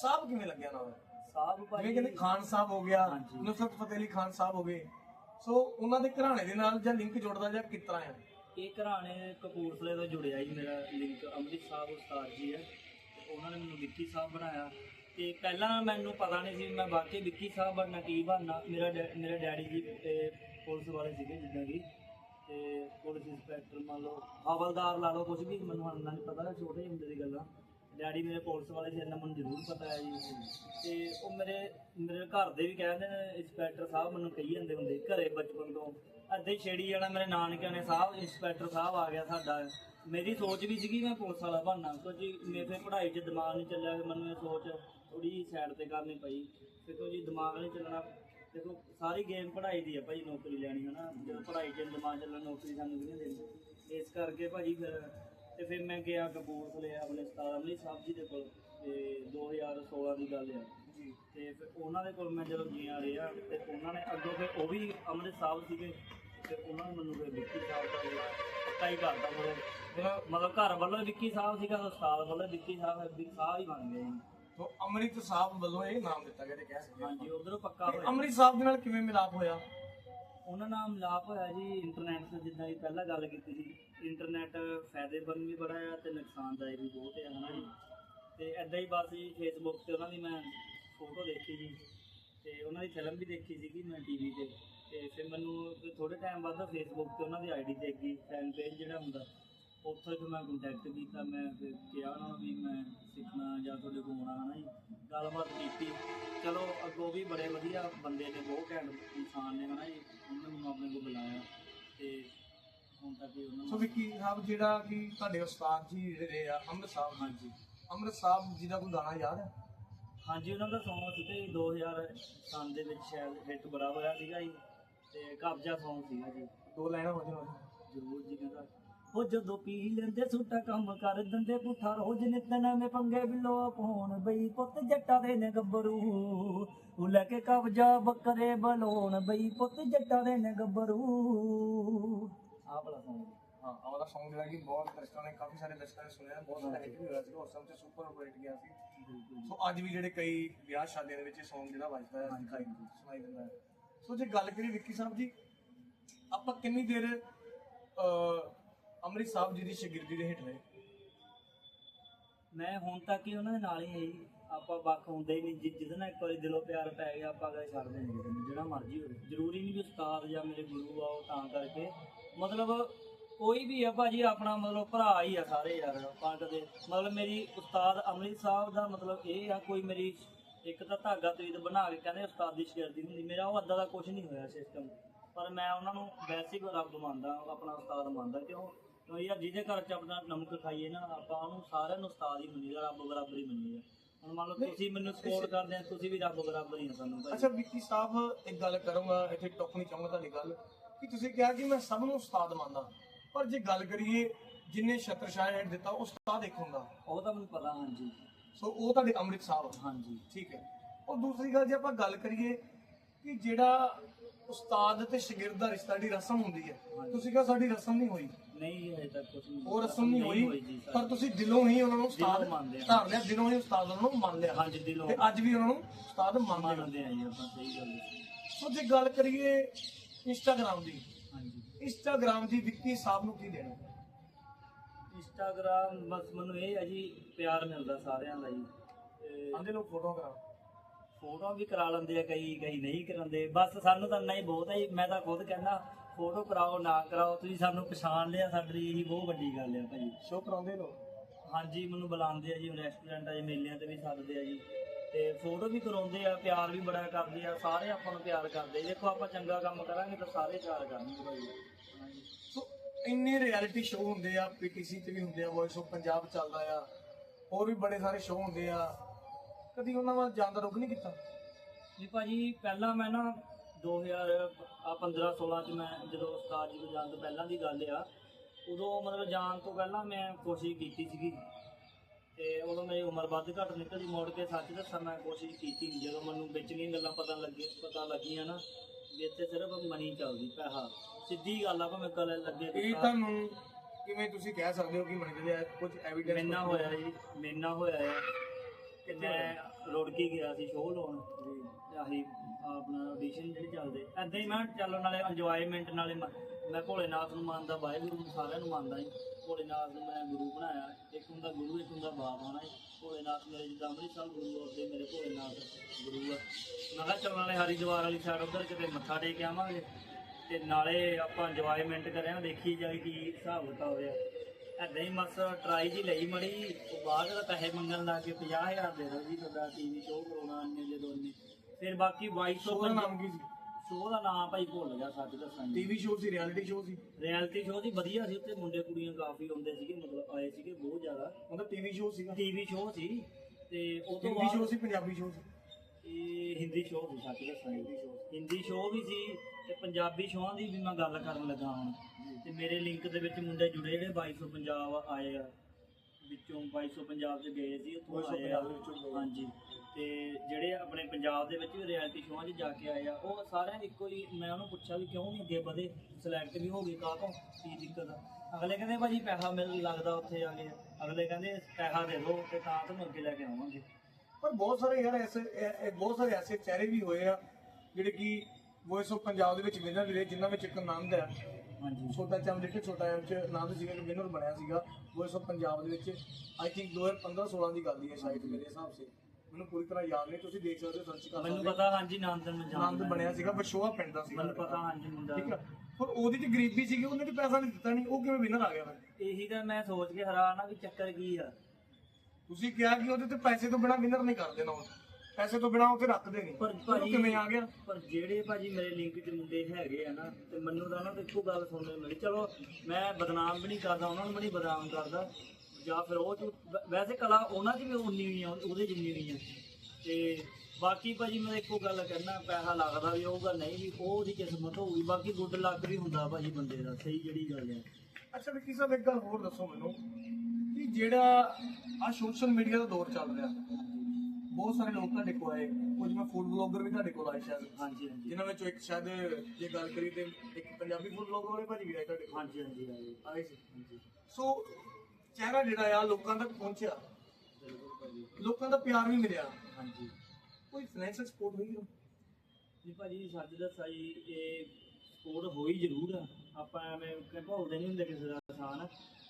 ਸਾਹਿਬ ਕਿਵੇਂ ਲੱਗਿਆ ਨਾਮ? ਸਾਹਿਬ ਜਿਵੇਂ ਭਾਜੀ ਕਹਿੰਦੇ ਖਾਨ ਸਾਹਿਬ ਹੋ ਗਿਆ। ਨੁਸਰਤ ਫਤਿਹ ਅਲੀ ਖਾਨ ਸਾਹਿਬ ਹੋ ਗਏ। ਸੋ ਉਹਨਾਂ ਦੇ ਘਰਾਣੇ ਦੇ ਨਾਲ ਜਾਂ ਲਿੰਕ ਜੁੜਦਾ ਜਾਂ ਕਿਸ ਤਰ੍ਹਾਂ ਆ? ਇਹ ਘਰਾਣੇ ਕਪੂਰਥਲੇ ਤੋਂ ਜੁੜਿਆ ਜੀ ਮੇਰਾ ਲਿੰਕ ਅੰਮ੍ਰਿਤ ਸਾਹਿਬ ਉਸਤਾਦ ਜੀ ਹੈ। ਉਹਨਾਂ ਨੇ ਮੈਨੂੰ ਵਿੱਕੀ ਸਾਹਿਬ ਬਣਾਇਆ। ਤੇ ਪਹਿਲਾਂ ਮੈਨੂੰ ਪਤਾ ਨਹੀਂ ਸੀ, ਮੈਂ ਬਾਕੀ ਵਿੱਕੀ ਸਾਹਿਬ ਬਣਨਾ ਕੀ ਬਣਨਾ। ਮੇਰਾ ਡੈ- ਮੇਰੇ ਡੈਡੀ ਜੀ ਤੇ ਪੁਲਿਸ ਵਾਲੇ ਸੀਗੇ ਜਿੱਦਾਂ ਕਿ। ਤੇ ਪੁਲਿਸ ਇੰਸਪੈਕਟਰ ਮੰਨ ਲਓ, ਹਵਲਦਾਰ ਲਾ ਲਓ ਕੁਝ ਵੀ, ਮੈਨੂੰ ਇੰਨਾ ਨਹੀਂ ਪਤਾ, ਛੋਟੇ ਹੁੰਦੇ ਦੀ ਗੱਲਾਂ। ਡੈਡੀ ਮੇਰੇ ਪੁਲਿਸ ਵਾਲੇ ਸੀ ਇੰਨਾ ਮੈਨੂੰ ਜ਼ਰੂਰ ਪਤਾ ਹੈ ਜੀ। ਤੇ ਉਹ ਮੇਰੇ ਮੇਰੇ ਘਰ ਦੇ ਵੀ ਕਹਿੰਦੇ ਨੇ, ਇੰਸਪੈਕਟਰ ਸਾਹਿਬ ਮੈਨੂੰ ਕਹੀ ਜਾਂਦੇ ਹੁੰਦੇ ਘਰੇ ਬਚਪਨ ਤੋਂ। ਅੱਧੇ ਹੀ ਛੇੜੀ ਜਾਣਾ ਮੇਰੇ ਨਾਨਕਿਆਂ ਨੇ ਸਾਹਿਬ, ਇੰਸਪੈਕਟਰ ਸਾਹਿਬ ਆ ਗਿਆ ਸਾਡਾ। ਮੇਰੀ ਸੋਚ ਵੀ ਸੀਗੀ ਮੈਂ ਪੁਲਿਸ ਵਾਲਾ ਬਣਨਾ ਕਿਉਂਕਿ ਮੇਰੇ ਪੜ੍ਹਾਈ 'ਚ ਦਿਮਾਗ ਨਹੀਂ ਚੱਲਿਆ, ਮੈਨੂੰ ਇਹ ਸੋਚ ਥੋੜੀ ਸਾਈਡ ਤੇ ਕਰਨੀ ਪਈ। ਦੇਖੋ ਜੀ, ਦਿਮਾਗ ਨਹੀਂ ਚੱਲਣਾ। ਦੇਖੋ, ਸਾਰੀ ਗੇਮ ਪੜ੍ਹਾਈ ਦੀ ਆ ਭਾਈ, ਨੌਕਰੀ ਲੈਣੀ, ਹਨਾ? ਜਦੋਂ ਪੜ੍ਹਾਈ 'ਚ ਦਿਮਾਗ ਚੱਲਣਾ, ਨੌਕਰੀ ਸਾਨੂੰ ਨਹੀਂ ਦੇਣੀ? ਇਸ ਕਰਕੇ ਭਾਜੀ ਫਿਰ ਤੇ ਫਿਰ ਮੈਂ ਗਿਆ ਕਪੂਰਥਲੇ ਆਪਣੇ ਉਸਤਾਦ ਅਮਲੀ ਸਾਹਿਬ ਜੀ ਦੇ ਕੋਲ ਤੇ 2016 ਦੀ ਗੱਲ ਆ। ਜੀ। ਤੇ ਫਿਰ ਉਹਨਾਂ ਦੇ ਕੋਲ ਮੈਂ ਜਦੋਂ ਗਿਆ ਰਿਹਾ ਤੇ ਉਹਨਾਂ ਨੇ ਅੱਗੋਂ ਫਿਰ ਉਹ ਵੀ ਅੰਮ੍ਰਿਤ ਸਾਹਿਬ ਸੀਗੇ ਤੇ ਉਹਨਾਂ ਨੇ ਮੈਨੂੰ ਫਿਰ ਵਿੱਕੀ ਸਾਹਿਬ ਦਾ ਜਿਹੜਾ ਪੱਕਾ ਹੀ ਕਰਤਾ ਮਤਲਬ। ਮਤਲਬ ਘਰ ਵੱਲੋਂ ਵਿੱਕੀ ਸਾਹਿਬ ਸੀਗਾ ਤੇ ਉਸਤਾਦ ਵੱਲੋਂ ਵਿੱਕੀ ਸਾਹਿਬ ਵਿੱਕੀ ਸਾਹਿਬ ਹੀ ਬਣ ਗਏ ਜੀ। ਸੋ ਅੰਮ੍ਰਿਤ ਸਾਹਿਬ ਵੱਲੋਂ ਇਹ ਨਾਮ ਦਿੱਤਾ ਗਿਆ ਤੇ ਕਹਿ ਸਕਦੇ ਹਾਂ। ਹਾਂਜੀ ਉਧਰੋਂ ਪੱਕਾ ਤੇ ਹੋਇਆ। ਅੰਮ੍ਰਿਤ ਸਾਹਿਬ ਦੇ ਨਾਲ ਕਿਵੇਂ ਮਿਲਾਪ ਹੋਇਆ? ਉਹਨਾਂ ਨਾਲ ਮਿਲਾਪ ਹੋਇਆ ਜੀ ਇੰਟਰਨੈਟ ਤੋਂ ਜਿੱਦਾਂ ਇਹ ਪਹਿਲਾਂ ਗੱਲ ਕੀਤੀ ਸੀ। ਇੰਟਰਨੈਟ ਫਾਇਦੇਮੰਦ ਵੀ ਬੜਾ ਆ ਤੇ ਨੁਕਸਾਨਦਾਇਕ ਵੀ ਬਹੁਤ ਹੈ ਹਨਾ ਜੀ? ਤੇ ਐਦਾਂ ਹੀ ਬਸ ਜੀ ਫੇਸਬੁੱਕ ਤੇ ਉਹਨਾਂ ਦੀ ਮੈਂ ਫੋਟੋ ਦੇਖੀ ਜੀ, ਤੇ ਉਹਨਾਂ ਦੀ ਫਿਲਮ ਵੀ ਦੇਖੀ ਸੀਗੀ ਮੈਂ ਟੀਵੀ ਤੇ। ਤੇ ਫਿਰ ਮੈਨੂੰ ਥੋੜੇ ਟਾਈਮ ਬਾਅਦ ਫੇਸਬੁੱਕ ਤੇ ਉਹਨਾਂ ਦੀ ਆਈਡੀ ਦੇਖ ਗਈ ਫੈਨ ਪੇਜ ਜਿਹੜਾ ਹੁੰਦਾ, ਉੱਥੋਂ ਫਿਰ ਮੈਂ ਕੰਟੈਕਟ ਕੀਤਾ, ਮੈਂ ਫਿਰ ਕਿਹਾ ਉਹਨਾਂ ਨੂੰ ਵੀ ਮੈਂ ਸਿੱਖਣਾ ਜਾਂ ਤੁਹਾਡੇ ਕੋਲ ਆਉਣਾ, ਹਨਾ ਜੀ? ਗੱਲਬਾਤ ਕੀਤੀ। ਚਲੋ, ਅੱਗੋਂ ਵੀ ਬੜੇ ਵਧੀਆ ਬੰਦੇ ਨੇ, ਬਹੁਤ ਘੈਂਟ ਇਨਸਾਨ ਨੇ, ਹਨਾ ਜੀ? ਉਹਨਾਂ ਨੂੰ ਆਪਣੇ ਕੋਲ ਬੁਲਾਇਆ। ਤੇ ਹੁਣ ਤੱਕ ਵੀ ਉਹਨਾਂ ਸੋ ਨੂੰ ਵਿੱਕੀ ਸਾਹਿਬ ਜਿਹੜਾ ਕਿ ਤੁਹਾਡੇ ਉਸਤਾਦ ਜੀ ਜਿਹੜੇ ਰਹੇ ਆ ਅੰਮ੍ਰਿਤ ਸਾਹਿਬ ਹਾਂਜੀ ਅੰਮ੍ਰਿਤ ਸਾਹਿਬ ਜੀ ਦਾ ਕੋਈ ਗਾਣਾ ਯਾਦ ਹੈ? ਹਾਂਜੀ ਉਹਨਾਂ ਦਾ ਸੌਂਗ ਸੀਗਾ ਜੀ 2000 ਸਾਲ ਦੇ ਵਿੱਚ ਸ਼ਾਇਦ ਹਿੱਟ ਬੜਾ ਹੋਇਆ ਸੀਗਾ ਜੀ ਤੇ ਕਬਜ਼ਾ ਸੌਂਗ ਸੀਗਾ ਜੀ। ਦੋ ਲਾਈਨਾਂ ਹੋ ਜਾਣ। ਜ਼ਰੂਰ ਜੀ ਕਹਿੰਦਾ। ਉਹ ਜਦੋਂ ਪੀ ਲੈਂਦੇ ਸੁੱਟਾ ਕੰਮ ਕਰ ਦਿੰਦੇ ਪੁੱਠਾ ਰੋਜ਼ ਨਿਤ ਨਵੇਂ ਪੰਗੇ ਬਿਲੋ ਪਾਉਣ ਬਈ ਪੁੱਤ ਜੱਟਾਂ ਦੇ ਨੇ ਗੱਭਰੂ ਉਹ ਲੈ ਕੇ ਕਬਜ਼ਾ ਬੱਕਰੇ ਬਲੋਣ ਬਈ ਪੁੱਤ ਜੱਟਾਂ ਦੇ ਨੇ ਗੱਭਰੂ ਆਹ ਬੜਾ ਸੌਂਗ ਹਾਂ। ਆਹ ਵਾਲਾ Song ਜਿਹੜਾ ਕਿ ਬਹੁਤ ਦਰਸ਼ਕਾਂ ਨੇ ਕਾਫੀ ਸਾਰੇ ਦਰਸ਼ਕਾਂ ਨੇ ਸੁਣਿਆ। ਬਹੁਤ ਸਾਰਾ ਹਿੱਟ ਵੀ ਹੋਇਆ ਸੀ ਉਸ ਸਮੇਂ ਤੇ ਸੁਪਰ ਹਿੱਟ ਗਿਆ ਸੀ। ਸੋ ਅੱਜ ਵੀ ਜਿਹੜੇ ਕਈ ਵਿਆਹ ਸ਼ਾਦੀਆਂ ਦੇ ਵਿੱਚ ਇਹ Song ਜਿਹੜਾ ਵੱਜਦਾ ਹੈ ਦਿਖਾਈ ਸੁਣਾਈ ਦਿੰਦਾ ਹੈ। ਸੋ ਜੇ ਗੱਲ ਕਰੀਏ ਵਿੱਕੀ ਸਾਹਿਬ ਜੀ ਆਪਾਂ ਕਿੰਨੀ ਦੇਰ ਅ ਅੰਮ੍ਰਿਤ ਸਾਹਿਬ ਜੀ ਦੀ ਸ਼ਾਗਿਰਦੀ ਦੇ ਹੇਠ ਰਹੇ? ਮੈਂ ਹੁਣ ਤੱਕ ਹੀ ਉਹਨਾਂ ਦੇ ਨਾਲ ਹੀ ਹੈ ਜੀ। ਆਪਾਂ ਵੱਖ ਹੁੰਦੇ ਹੀ ਨਹੀਂ ਜਿ- ਜਿਹਦੇ ਨਾਲ ਇੱਕ ਵਾਰੀ ਦਿਲੋਂ ਪਿਆਰ ਪੈ ਗਿਆ ਆਪਾਂ ਕਦੇ ਛੱਡਦੇ ਦੇਣੀ ਕਿਸੇ ਨੂੰ, ਜਿਹੜਾ ਮਰਜ਼ੀ ਹੋਵੇ। ਜ਼ਰੂਰੀ ਨਹੀਂ ਵੀ ਉਸਤਾਦ ਜਾਂ ਮੇਰੇ ਗੁਰੂ ਆ ਉਹ ਤਾਂ ਕਰਕੇ। ਮਤਲਬ ਕੋਈ ਵੀ ਆ ਭਾਜੀ ਆਪਣਾ ਮਤਲਬ ਭਰਾ ਹੀ ਆ ਸਾਰੇ ਯਾਰ ਆਪਾਂ ਕਦੇ ਮਤਲਬ ਮੇਰੀ ਉਸਤਾਦ ਅੰਮ੍ਰਿਤ ਸਾਹਿਬ ਦਾ ਮਤਲਬ ਇਹ ਆ ਕੋਈ ਮੇਰੀ ਇੱਕ ਤਾਂ ਧਾਗਾ ਤਵੀਤ ਬਣਾ ਕੇ ਕਹਿੰਦੇ ਉਸਤਾਦ ਦੀ ਸ਼ਗਿਰਦੀ ਹੁੰਦੀ ਮੇਰਾ ਉਹ ਅੱਦਾ ਦਾ ਕੁਝ ਨਹੀਂ ਹੋਇਆ ਸਿਸਟਮ ਪਰ ਮੈਂ ਉਹਨਾਂ ਨੂੰ ਵੈਸੇ ਹੀ ਰੱਬ ਮੰਨਦਾ ਆਪਣਾ ਉਸਤਾਦ ਮੰਨਦਾ ਕਿਉਂ? ਕਿਉਂ ਯਾਰ ਜਿਹਦੇ ਘਰ ਚ ਆਪਣਾ ਨਮਕ ਖਾਈਏ ਨਾ ਆਪਾਂ ਉਹਨੂੰ ਸਾਰਿਆਂ ਨੂੰ ਉਸਤਾਦ ਹੀ ਮੰਨੀਦਾ ਰੱਬ ਬਰਾਬਰ ਹੀ ਮੰਨੀਦਾ। ਹੁਣ ਮੰਨ ਲਓ ਤੁਸੀਂ ਮੈਨੂੰ ਸਪੋਰਟ ਕਰਦੇ ਆ ਤੁਸੀਂ ਵੀ ਰੱਬ ਬਰਾਬਰ ਹੀ ਆ ਸਾਨੂੰ ਭਾਈ। ਅੱਛਾ ਵਿੱਕੀ ਸਾਹਿਬ ਇੱਕ ਗੱਲ ਕਰੂੰਗਾ ਇੱਥੇ ਟੋਕਣੀ ਚਾਹੂੰਗਾ ਤੁਹਾਡੀ ਗੱਲ ਕਿ ਤੁਸੀਂ ਕਿਹਾ ਕਿ ਮੈਂ ਸਭ ਨੂੰ ਉਸਤਾਦ ਮੰਨਦਾ। ਪਰ ਜੇ ਗੱਲ ਕਰੀਏ ਜਿਨੇ ਛਤਰ ਸ਼ਾਇਰ ਦਿੱਤਾ ਉਹ ਉਸਤਾਦ ਇੱਕ ਹੁੰਦਾ। ਉਹ ਤਾਂ ਮੈਨੂੰ ਪਤਾ ਹਾਂਜੀ। ਸੋ ਉਹ ਤੁਹਾਡੇ ਅੰਮ੍ਰਿਤ ਸਾਹਿਬ। ਹਾਂਜੀ। ਠੀਕ ਹੈ। ਉਹ ਦੂਸਰੀ ਗੱਲ ਜੇ ਆਪਾਂ ਗੱਲ ਕਰੀਏ ਕਿ ਜਿਹੜਾ ਉਸਤਾਦ ਤੇ ਸ਼ਾਗਿਰਦ ਦਾ ਰਿਸ਼ਤਾ ਦੀ ਰਸਮ ਹੁੰਦੀ ਹੈ। ਤੁਸੀਂ ਕਿਹਾ ਸਾਡੀ ਰਸਮ ਨਹੀਂ ਹੋਈ। ਨਹੀਂ ਹਜੇ ਤੱਕ ਕੁਝ ਨਹੀਂ। ਉਹ ਰਸਮ ਨਹੀਂ ਹੋਈ ਜੀ ਪਰ ਤੁਸੀਂ ਦਿਲੋਂ ਹੀ ਉਹਨਾਂ ਨੂੰ ਉਸਤਾਦ ਦਿਲੋਂ ਮੰਨਦੇ ਆ। ਧਾਰ ਲਿਆ ਦਿਲੋਂ ਹੀ ਉਸਤਾਦ ਉਹਨਾਂ ਨੂੰ ਮੰਨ ਲਿਆ। ਹਾਂਜੀ ਦਿਲੋਂ। ਤੇ ਅੱਜ ਵੀ ਉਹਨਾਂ ਨੂੰ ਉਸਤਾਦ ਮੰਨਦੇ ਹੋ ਮੰਨਦੇ ਆ ਜੀ ਆਪਾਂ ਸਹੀ ਗੱਲ ਹੈ। ਸੋ ਜੇ ਗੱਲ ਕਰੀਏ ਇੰਸਟਾਗ੍ਰam ਦੀ ਹਾਂਜੀ। ਇੰਸਟਾਗ੍ਰam ਦੀ ਵਿੱਕੀ ਸਾਹਿਬ ਨੂੰ ਕੀ ਦੇਣਾ? ਇੰਸਟਾਗ੍ਰਾਮ ਬਸ ਮੈਨੂੰ ਇਹ ਹੈ ਜੀ ਪਿਆਰ ਮਿਲਦਾ ਸਾਰਿਆਂ ਦਾ ਜੀ। ਤੇ ਆਂਦੇ ਲੋਕ ਫੋਟੋ ਕਰਾ ਫੋਟੋ ਵੀ ਕਰਾ ਲੈਂਦੇ ਆ ਕਈ ਕਈ ਨਹੀਂ ਕਰਾਉਂਦੇ। ਬਸ ਸਾਨੂੰ ਤਾਂ ਨਹੀਂ ਬਹੁਤ ਹੈ ਜੀ। ਮੈਂ ਤਾਂ ਖੁਦ ਕਹਿੰਦਾ ਫੋਟੋ ਕਰਾਓ ਨਾ ਕਰਾਓ ਤੁਸੀਂ ਸਾਨੂੰ ਪਛਾਣ ਲਿਆ ਸਾਡੀ ਇਹੀ ਬਹੁਤ ਵੱਡੀ ਗੱਲ ਆ ਭਾਜੀ। ਸ਼ੋ ਕਰਾਉਂਦੇ ਲੋਕ ਹਾਂਜੀ ਮੈਨੂੰ ਬੁਲਾਉਂਦੇ ਆ ਜੀ ਰੈਸਟੋਰੈਂਟਾਂ 'ਚ ਮੇਲਿਆਂ ਤੇ ਵੀ ਸੱਦਦੇ ਆ ਜੀ। ਤੇ ਫੋਟੋ ਵੀ ਕਰਾਉਂਦੇ ਆ ਪਿਆਰ ਵੀ ਬੜਾ ਕਰਦੇ ਆ ਸਾਰੇ ਆਪਾਂ ਨੂੰ ਪਿਆਰ ਕਰਦੇ ਆ। ਦੇਖੋ ਆਪਾਂ ਚੰਗਾ ਕੰਮ ਕਰਾਂਗੇ ਤਾਂ ਸਾਰੇ ਪਿਆਰ ਕਰਨਗੇ ਭਾਈ ਹਾਂਜੀ। ਸੋ ਇੰਨੇ ਰਿਐਲਿਟੀ ਸ਼ੋਅ ਹੁੰਦੇ ਆ ਪੀਟੀਸੀ ਤੇ ਵੀ ਹੁੰਦੇ ਆ ਵੌਇਸ ਆਫ ਪੰਜਾਬ ਚੱਲਦਾ ਆ। ਹੋਰ ਵੀ ਬੜੇ ਸਾਰੇ ਸ਼ੋਅ ਹੁੰਦੇ ਆ। ਕਦੀ ਉਹਨਾਂ ਵੱਲ ਜਾਣ ਦਾ ਰੁਕ ਨਹੀਂ ਕੀਤਾ? ਜੀ ਭਾਜੀ ਪਹਿਲਾਂ ਮੈਂ ਨਾ 2000 ਆ 15 16 ਚ ਮੈਂ ਜਦੋਂ ਉਸਤਾਦ ਜੀ ਕੋਲ ਜਾਣ ਤੋਂ ਪਹਿਲਾਂ ਦੀ ਗੱਲ ਆ ਉਦੋਂ ਮਤਲਬ ਜਾਣ ਤੋਂ ਪਹਿਲਾਂ ਮੈਂ ਕੋਸ਼ਿਸ਼ ਕੀਤੀ ਸੀਗੀ। ਤੇ ਉਦੋਂ ਮੇਰੀ ਉਮਰ ਵੱਧ ਘੱਟ ਨਿਕਲੀ ਮੋੜ ਕੇ ਸੱਚ ਦੱਸਾਂ ਮੈਂ ਕੋਸ਼ਿਸ਼ ਕੀਤੀ। ਜਦੋਂ ਮੈਨੂੰ ਵਿਚਲੀਆਂ ਗੱਲਾਂ ਪਤਾ ਲੱਗੇ ਪਤਾ ਲੱਗੀਆਂ ਨਾ ਵੀ ਇੱਥੇ ਸਿਰਫ ਮਨੀ ਚੱਲਦੀ ਪੈਸਾ। ਸਿੱਧੀ ਗੱਲ ਆ ਭਾਵੇਂ ਗੱਲ ਲੱਗੇ ਇਹ ਤੁਹਾਨੂੰ ਕਿਵੇਂ ਤੁਸੀਂ ਕਹਿ ਸਕਦੇ ਹੋ ਕਿ ਮੰਨਦੇ ਆ ਕੁਝ ਐਵੀਡੈਂਸ ਮੈਨਾ ਹੋਇਆ ਜੀ ਮੈਨਾ ਹੋਇਆ ਹੈ ਕਿ ਮੈਂ ਰੋੜਕੀ ਗਿਆ ਸੀ ਸ਼ੋਅ ਲਾਉਣ ਤੇ ਆਹੀ ਆਪਣਾ ਆਡੀਸ਼ਨ ਜਿਹੜੇ ਚੱਲਦੇ। ਐਦਾਂ ਹੀ ਮੈਂ ਚੱਲਣ ਨਾਲੇ ਇੰਜੋਇਮੈਂਟ ਨਾਲੇ ਮੈਂ ਭੋਲੇਨਾਥ ਨੂੰ ਮੰਨਦਾ, ਵਾਹਿਗੁਰੂ ਨੂੰ ਸਾਰਿਆਂ ਨੂੰ ਮੰਨਦਾ ਜੀ। ਭੋਲੇਨਾਥ ਨੂੰ ਮੈਂ ਗੁਰੂ ਬਣਾਇਆ। ਇੱਕ ਹੁੰਦਾ ਗੁਰੂ, ਇੱਕ ਹੁੰਦਾ ਬਾਪ ਹੋਣਾ ਜੀ। ਭੋਲੇਨਾਥ ਮੇਰੇ ਜਿੱਦਾਂ ਅੰਮ੍ਰਿਤ ਸਾਹਿਬ ਗੁਰੂ ਉਹਦੇ ਮੇਰੇ ਭੋਲੇਨਾਥ ਗੁਰੂ ਆ। ਮੈਂ ਕਿਹਾ ਚੱਲਣ ਵਾਲੇ ਹਰਿਦੁਆਰ ਵਾਲੀ ਸਾਈਡ ਉਧਰ ਕਿਤੇ ਮੱਥਾ ਟੇਕ ਆਵਾਂਗੇ। ਤੇ ਨਾਲੇ ਆਪਾਂ ਇੰਜੋਇਮੈਂਟ ਕਰਿਆ, ਦੇਖੀ ਜਾਏ ਕੀ ਹਿਸਾਬ ਕਿਤਾਬ ਆ। ਐਦਾਂ ਹੀ ਟਰਾਈ ਜੀ ਲਈ ਮੜੀ ਉਹ ਬਾਅਦ ਦਾ ਪੈਸੇ ਮੰਗਣ ਲੱਗ ਕੇ 50000 ਦੇ ਦਿਓ ਜੀ ਤੁਹਾਡਾ ਟੀਵੀ ਸ਼ੋਅ ਕਰਾਉਣਾ ਇੰਨੇ ਦੇ ਦੋਨੇ ਫਿਰ ਬਾਕੀ 2200 ਸ਼ੋਅ ਦਾ ਨਾਮ ਕੀ ਸੀ? ਸ਼ੋਅ ਦਾ ਨਾਮ ਭਾਈ ਭੁੱਲ ਗਿਆ ਸੱਚ ਦੱਸਾਂ ਜੀ। ਟੀਵੀ ਸ਼ੋਅ ਸੀ ਰਿਐਲਿਟੀ ਸ਼ੋਅ ਸੀ। ਰਿਐਲਿਟੀ ਸ਼ੋਅ ਦੀ ਵਧੀਆ ਸੀ ਉੱਤੇ ਮੁੰਡੇ ਕੁੜੀਆਂ ਕਾਫੀ ਆਉਂਦੇ ਸੀਗੇ ਮਤਲਬ ਆਏ ਸੀਗੇ ਬਹੁਤ ਜ਼ਿਆਦਾ। ਮਤਲਬ ਟੀਵੀ ਸ਼ੋਅ ਸੀਗਾ। ਟੀਵੀ ਸ਼ੋਅ ਸੀ ਤੇ ਉਹ ਤੋਂ ਬਾਅਦ ਸ਼ੋਅ ਸੀ ਪੰਜਾਬੀ ਸ਼ੋਅ ਸੀ। ਇਹ ਹਿੰਦੀ ਸ਼ੋਅ ਸੀ ਸੱਚ ਦੱਸਾਂ ਹਿੰਦੀ ਸ਼ੋਅ ਹਿੰਦੀ ਸ਼ੋਅ ਵੀ ਸੀ ਤੇ ਪੰਜਾਬੀ ਸ਼ੋਆਂ ਦੀ ਵੀ ਮੈਂ ਗੱਲ ਕਰਨ ਲੱਗਾ ਹੁਣ। ਤੇ ਮੇਰੇ ਲਿੰਕ ਦੇ ਵਿੱਚ ਮੁੰਡੇ ਜੁੜੇ ਜਿਹੜੇ 2200 ਪੰਜਾਬ ਆਏ ਆ। ਵਿੱਚੋਂ 2200 ਪੰਜਾਬ ਚ ਗਏ ਸੀ ਉੱਥੋਂ 2200 ਆਏ ਆ। ਹਾਂਜੀ। ਤੇ ਜਿਹੜੇ ਆਪਣੇ ਪੰਜਾਬ ਦੇ ਵਿੱਚ ਵੀ ਰਿਐਲਿਟੀ ਸ਼ੋਆਂ 'ਚ ਜਾ ਕੇ ਆਏ ਆ ਉਹ ਸਾਰਿਆਂ ਦੀ ਇੱਕੋ ਹੀ ਮੈਂ ਉਹਨੂੰ ਪੁੱਛਿਆ ਵੀ ਕਿਉਂ ਨਹੀਂ ਅੱਗੇ ਵਧੇ? ਸਿਲੈਕਟ ਵੀ ਹੋ ਗਏ ਕਾਹਤੋਂ? ਕੀ ਦਿੱਕਤ ਆ? ਅਗਲੇ ਕਹਿੰਦੇ ਭਾਜੀ ਪੈਸਾ ਮਿਲ ਲੱਗਦਾ ਉੱਥੇ ਆ ਕੇ। ਅਗਲੇ ਕਹਿੰਦੇ ਪੈਸਾ ਦੇ ਦਿਓ ਤੇ ਤਾਂ ਤੁਹਾਨੂੰ ਅੱਗੇ ਲੈ ਕੇ ਆਵਾਂਗੇ। ਪਰ ਬਹੁਤ ਸਾਰੇ ਯਾਰ ਐਸੇ ਬਹੁਤ ਸਾਰੇ ਐਸੇ ਚਿਹਰੇ ਵੀ ਹੋਏ ਆ ਜਿਹੜੇ ਕਿ ਵੌਇਸ ਆਫ ਪੰਜਾਬ ਦੇ ਵਿੱਚ ਵਿਨਰ ਰਹੇ ਜਿਨ੍ਹਾਂ ਵਿੱਚ ਇੱਕ ਆਨੰਦ ਹੈ। ਹਾਂਜੀ। ਛੋਟਾ ਚਮ ਦੇਖੇ ਛੋਟਾ ਐਮ ਚ ਆਨੰਦ ਸੀਗਾ ਵਿਨਰ ਬਣਿਆ ਸੀਗਾ। ਵੌਇਸ ਆਫ ਪੰਜਾਬ ਦੇ ਵਿੱਚ ਆਈ ਥਿੰਕ 2015 16 ਦੀ ਗੱਲ ਹੈ ਸ਼ਾਇਦ ਮੇਰੇ ਹਿਸਾਬ ਸੇ। ਮੈਨੂੰ ਪੂਰੀ ਤਰ੍ਹਾਂ ਯਾਦ ਨਹੀਂ ਤੁਸੀਂ ਦੇਖ ਸਕਦੇ ਹੋ ਸਰਚ ਕਰ ਮੈਨੂੰ ਪਤਾ ਹਾਂਜੀ ਨਾਨਦਨ ਮੈਂ ਹੋ ਆਨੰਦ ਜਾਣਦਾ ਬਣਿਆ ਸੀਗਾ ਬਸ਼ੋਆ ਪਿੰਡ ਦਾ ਸੀਗਾ। ਮੈਨੂੰ ਪਤਾ ਹਾਂਜੀ ਮੁੰਡਾ ਠੀਕ ਆ। ਪਰ ਉਹਦੀ ਚ ਗਰੀਬੀ ਸੀਗੀ ਉਹਨੇ ਤੇ ਪੈਸਾ ਨਹੀਂ ਦਿੱਤਾ ਨਹੀਂ ਉਹ ਕਿਵੇਂ ਵਿਨਰ ਆ ਗਿਆ ਫਿਰ? ਇਹੀ ਤਾਂ ਮੈਂ ਸੋਚ ਕੇ ਹੈਰਾਨ ਆ ਵੀ ਚੱਕਰ ਕੀ ਆ। ਤੁਸੀਂ ਕਿਹਾ ਕਿ ਉਹਦੇ ਤੇ ਪੈਸੇ ਤੋਂ ਬਿਨਾ ਵਿਨਰ ਨਹੀਂ ਕਰ ਦੇਣਾ ਉਹ। ਪੈਸੇ ਤੋਂ ਬਿਨਾ ਉੱਥੇ ਰੱਖਦੇ ਨਹੀਂ। ਪਰ ਭਾਜੀ ਕਿਵੇਂ ਆ ਗਿਆ? ਪਰ ਜਿਹੜੇ ਭਾਜੀ ਮੇਰੇ ਲਿੰਕ 'ਚ ਮੁੰਡੇ ਹੈਗੇ ਆ ਨਾ ਤੇ ਮੈਨੂੰ ਤਾਂ ਨਾ ਇੱਕੋ ਗੱਲ ਸੁਣਨ ਮਿਲੀ। ਚਲੋ ਮੈਂ ਬਦਨਾਮ ਵੀ ਨਹੀਂ ਕਰਦਾ ਉਹਨਾਂ ਨੂੰ ਵੀ ਨਹੀਂ ਬਦਨਾਮ ਕਰਦਾ। ਜਾਂ ਫਿਰ ਉਹ ਵੈ- ਵੈਸੇ ਕਲਾ ਉਹਨਾਂ 'ਚ ਵੀ ਉਨੀ ਹੋਈ ਆ ਉਹਦੇ ਜਿੰਨੀ ਹੋਈ ਆ। ਤੇ ਬਾਕੀ ਭਾਜੀ ਮੈਂ ਇੱਕੋ ਗੱਲ ਕਹਿਣਾ ਪੈਸਾ ਲੱਗਦਾ ਵੀ ਹੋਊਗਾ ਨਹੀਂ ਵੀ ਉਹ ਉਹਦੀ ਕਿਸਮਤ ਹੋਊਗੀ। ਬਾਕੀ ਗੁੱਡ ਲੱਕ ਵੀ ਹੁੰਦਾ ਭਾਜੀ ਬੰਦੇ ਦਾ ਸਹੀ ਜਿਹੜੀ ਗੱਲ ਹੈ ਅੱਛਾ ਵਿੱਕੀ ਸਾਹਿਬ ਇੱਕ ਗੱਲ ਹੋਰ ਦੱਸੋ ਮੈਨੂੰ ਕਿ ਜਿਹੜਾ ਆ ਸੋਸ਼ਲ ਮੀਡੀਆ ਦਾ ਦੌਰ ਚੱਲ ਰਿਹਾ ਬਹੁਤ ਸਾਰੇ ਲੋਕ ਤੁਹਾਡੇ ਕੋਲ ਆਏ। ਕੁਝ ਮੈਂ ਫੂਡ ਬਲੌਗਰ ਵੀ ਤੁਹਾਡੇ ਕੋਲ ਆਏ ਸ਼ਾਇਦ। ਹਾਂਜੀ ਹਾਂਜੀ। ਜਿਨ੍ਹਾਂ ਵਿੱਚੋਂ ਇੱਕ ਸ਼ਾਇਦ ਜੇ ਗੱਲ ਕਰੀ ਤੇ ਇੱਕ ਪੰਜਾਬੀ ਫੂਡ ਬਲੌਗਰ ਵਾਲੇ ਭਾਜੀ ਵੀ ਆਏ ਤੁਹਾਡੇ ਕੋਲ। ਹਾਂਜੀ ਹਾਂਜੀ ਆਏ। ਸੀ। ਹਾਂਜੀ। ਸੋ ਚਿਹਰਾ ਜਿਹੜਾ ਆ ਲੋਕਾਂ ਤੱਕ ਪਹੁੰਚਿਆ। ਲੋਕਾਂ ਦਾ ਪਿਆਰ ਵੀ ਮਿਲਿਆ। ਹਾਂਜੀ। ਕੋਈ ਫਾਈਨੈਂਸ਼ੀਅਲ ਸਪੋਰਟ ਹੋਈ ਹੋ ਜੀ ਭਾਜੀ ਸੱਚ ਦੱਸਾਂ ਜੀ ਇਹ ਸਪੋਰਟ ਹੋਈ ਜ਼ਰੂਰ ਆ। ਆਪਾਂ ਐਵੇਂ ਭੁੱਲਦੇ ਨਹੀਂ ਹੁੰਦੇ ਕਿਸੇ ਦਾ ਆਸਾਨ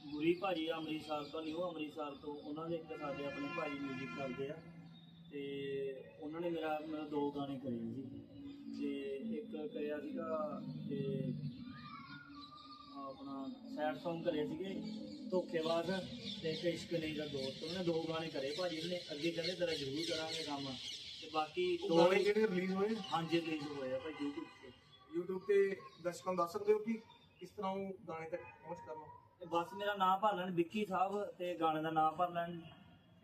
ਗੁਰੀ ਭਾਜੀ ਅੰਮ੍ਰਿਤਸਰ ਤੋਂ ਨਿਊ ਅੰਮ੍ਰਿਤਸਰ ਤੋਂ ਉਹਨਾਂ ਦੇ ਇੱਕ ਸਾਡੇ ਆਪਣੇ ਭਾਜੀ ਮਿਊਜ਼ਿਕ ਕਰਦੇ ਆ। ਤੇ ਉਹਨਾਂ ਨੇ ਮੇਰਾ ਮੇਰਾ ਦੋ ਗਾਣੇ ਕਰੇ ਸੀ। ਤੇ ਇੱਕ ਕਰਿਆ ਸੀਗਾ ਤੇ ਆਪਣਾ ਸੈਡ Song ਕਰੇ ਸੀਗੇ ਧੋਖੇਬਾਜ਼ ਤੇ ਇੱਕ ਇਸ਼ਕ ਨਹੀਂ ਦਾ ਦੋਸਤ। ਉਹਨੇ ਦੋ ਗਾਣੇ ਕਰੇ ਭਾਜੀ ਉਹਨੇ ਅੱਗੇ ਕਹਿੰਦੇ ਤੇਰਾ ਜ਼ਰੂਰ ਕਰਾਂਗੇ ਕੰਮ। ਤੇ ਬਾਕੀ ਦੋ ਗਾਣੇ ਜਿਹੜੇ ਰਿਲੀਜ਼ ਹੋਏ? ਹਾਂਜੀ ਰਿਲੀਜ਼ ਹੋਏ ਆ ਭਾਈ YouTube ਤੇ। YouTube ਤੇ ਦਰਸ਼ਕਾਂ ਨੂੰ ਦੱਸ ਸਕਦੇ ਹੋ ਕਿ ਕਿਸ ਤਰ੍ਹਾਂ ਉਹ ਗਾਣੇ ਤੱਕ ਪਹੁੰਚ ਕਰਨਾ? ਬਸ ਮੇਰਾ ਨਾਮ ਭਰ ਲੈਣ ਵਿੱਕੀ ਸਾਹਿਬ ਤੇ ਗਾਣੇ ਦਾ ਨਾਮ ਭਰ ਲੈਣ।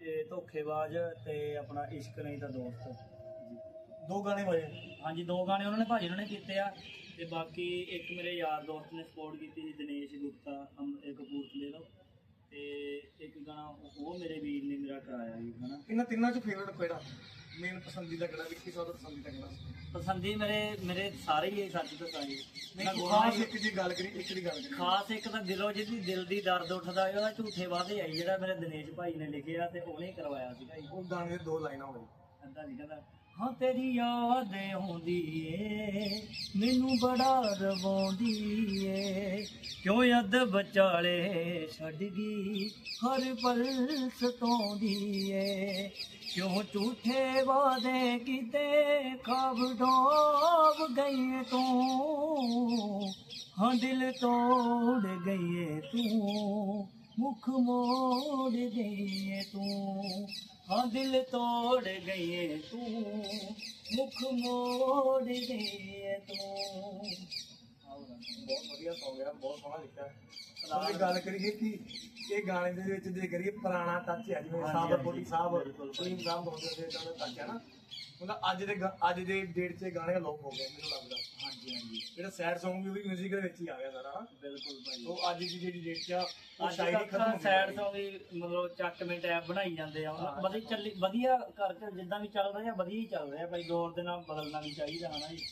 ਤੇ ਧੋਖੇਬਾਜ਼ ਤੇ ਆਪਣਾ ਇਸ਼ਕ ਨਹੀਂ ਤਾਂ ਦੋਸਤ। ਦੋ ਗਾਣੇ ਹੋਏ ਹਾਂਜੀ ਦੋ ਗਾਣੇ ਉਹਨਾਂ ਨੇ ਭਾਜੀ ਉਹਨਾਂ ਨੇ ਕੀਤੇ ਆ ਤੇ ਬਾਕੀ ਇੱਕ ਮੇਰੇ ਯਾਰ ਦੋਸਤ ਨੇ ਸਪੋਰਟ ਕੀਤੀ ਸੀ ਦਿਨੇਸ਼ ਗੁਪਤਾ ਅਮ- ਇਹ ਕਪੂਰਥਲੇ ਦਾ ਤੇ ਇੱਕ ਗਾਣਾ ਉਹ ਉਹ ਮੇਰੇ ਵੀਰ ਨੇ ਮੇਰਾ ਕਰਾਇਆ ਜੀ ਹਨਾ। ਇਹਨਾਂ ਤਿੰਨਾਂ ਚੋਂ ਫੇਵਰਟ ਕਿਹੜਾ? ਮੇਨ ਪਸੰਦੀਦਾ ਕਿਹੜਾ? ਵਿੱਕੀ ਸਾਹਿਬ ਦਾ ਪਸੰਦੀਦਾ ਕਿਹੜਾ ਪਸੰਦੀ ਮੇਰੇ ਮੇਰੇ ਸਾਰੇ ਹੀ ਸੱਚ ਦੱਸਾਂ ਜੀ। ਮੈਂ ਖਾਸ ਇੱਕ ਦੀ ਗੱਲ ਕਰੀ ਇੱਕ ਦੀ ਗੱਲ ਕਰੀ ਖਾਸ ਇੱਕ ਤਾਂ ਦਿਲੋਂ ਜਿਹਦੀ ਦਿਲ ਦੀ ਦਰਦ ਉੱਠਦਾ ਹੈ, ਉਹਦਾ ਝੂਠੇ ਵਾਅਦੇ ਆਈ ਜਿਹੜਾ ਮੇਰੇ ਦਿਨੇਸ਼ ਭਾਈ ਨੇ ਲਿਖਿਆ ਤੇ ਉਹਨੇ ਕਰਵਾਇਆ ਸੀਗਾ ਉਹ ਗਾਣੇ ਦੇ ਲਾਈਨਾਂ ਹੋਏ ਅੱਧਾ ਨਹੀਂ ਕਹਿੰਦਾ। ਹਾਂ, ਤੇਰੀ ਯਾਦ ਆਉਂਦੀ ਏ, ਮੈਨੂੰ ਬੜਾ ਰਵਾਉਂਦੀ ਏ। ਕਿਉਂ ਅੱਧ ਵਿਚਾਲੇ ਛੱਡ ਗਈ, ਹਰ ਪਲ ਸਤਾਉਂਦੀ ਏ। ਕਿਉਂ ਝੂਠੇ ਵਾਦੇ ਕੀਤੇ, ਖਾਬ ਡੋਬ ਗਈ ਤੂੰ। ਹਾਂ, ਦਿਲ ਤੋੜ ਗਈ ਤੂੰ, ਮੁਖ ਮੋੜ ਗਈ ਤੂੰ। ਹਾਂ ਦਿਲ ਤੋੜ ਗਈ ਤੂੰ ਮੁਖ ਮੋੜ ਗਈ ਤੂੰ। ਬਹੁਤ ਵਧੀਆ ਸੌਂਗ ਹੈ ਬਹੁਤ ਸੋਹਣਾ ਲਿਖਿਆ। ਅਸੀਂ ਗੱਲ ਕਰੀਏ ਕਿ ਇਹ ਗਾਣੇ ਦੇ ਵਿੱਚ ਜੇ ਕਰੀਏ ਪੁਰਾਣਾ ਟੱਚ ਹੈ ਜਿਵੇਂ ਹਾਂਜੀ, ਕੋਟੀ ਸਾਹਿਬ। ਕਰੀਮ ਸਾਹਿਬ ਹੁੰਦੇ ਸੀ ਦਾ ਟੱਚ ਹੈ ਨਾ। ਉਹਦਾ ਅੱਜ ਦੇ ਗਾ- ਅੱਜ ਦੇ ਡੇਟ 'ਚ ਇਹ ਗਾਣੇ ਲੋਕ ਹੋ ਗਏ ਮੈਨੂੰ ਲੱਗਦਾ। ਹਾਂਜੀ ਹਾਂਜੀ। ਜਿਹੜਾ ਸੈਡ Song ਵੀ ਉਹ ਵੀ 뮤직 ਦੇ ਵਿੱਚ ਹੀ ਆ ਗਿਆ ਸਾਰਾ ਨਾ ਬਿਲਕੁਲ ਭਾਈ। ਉਹ ਅੱਜ ਦੀ ਜਿਹੜੀ ਡੇਟ 'ਚ ਆ ਉਹ ਅੱਜ ਸ਼ਾਇਰੀ ਖਤਮ ਹੋ ਸੈਡ ਗਈ ਸੌਂਗ ਵੀ ਮਤਲਬ ਚੱਟ ਮਿੰਟ ਐਪ ਬਣਾਈ ਜਾਂਦੇ ਆ। ਹਾਂ। ਵਧੀਆ ਚੱਲੀ ਵਧੀਆ ਕਰਕੇ ਜਿੱਦਾਂ ਵੀ ਚੱਲ ਰਿਹਾ ਵਧੀਆ ਹੀ ਚੱਲ ਰਿਹਾ। ਭਾਈ ਦੌਰ ਦੇ ਨਾਲ ਬਦਲਣਾ ਵੀ ਚਾਹੀਦਾ ਹਨਾ ਜੀ।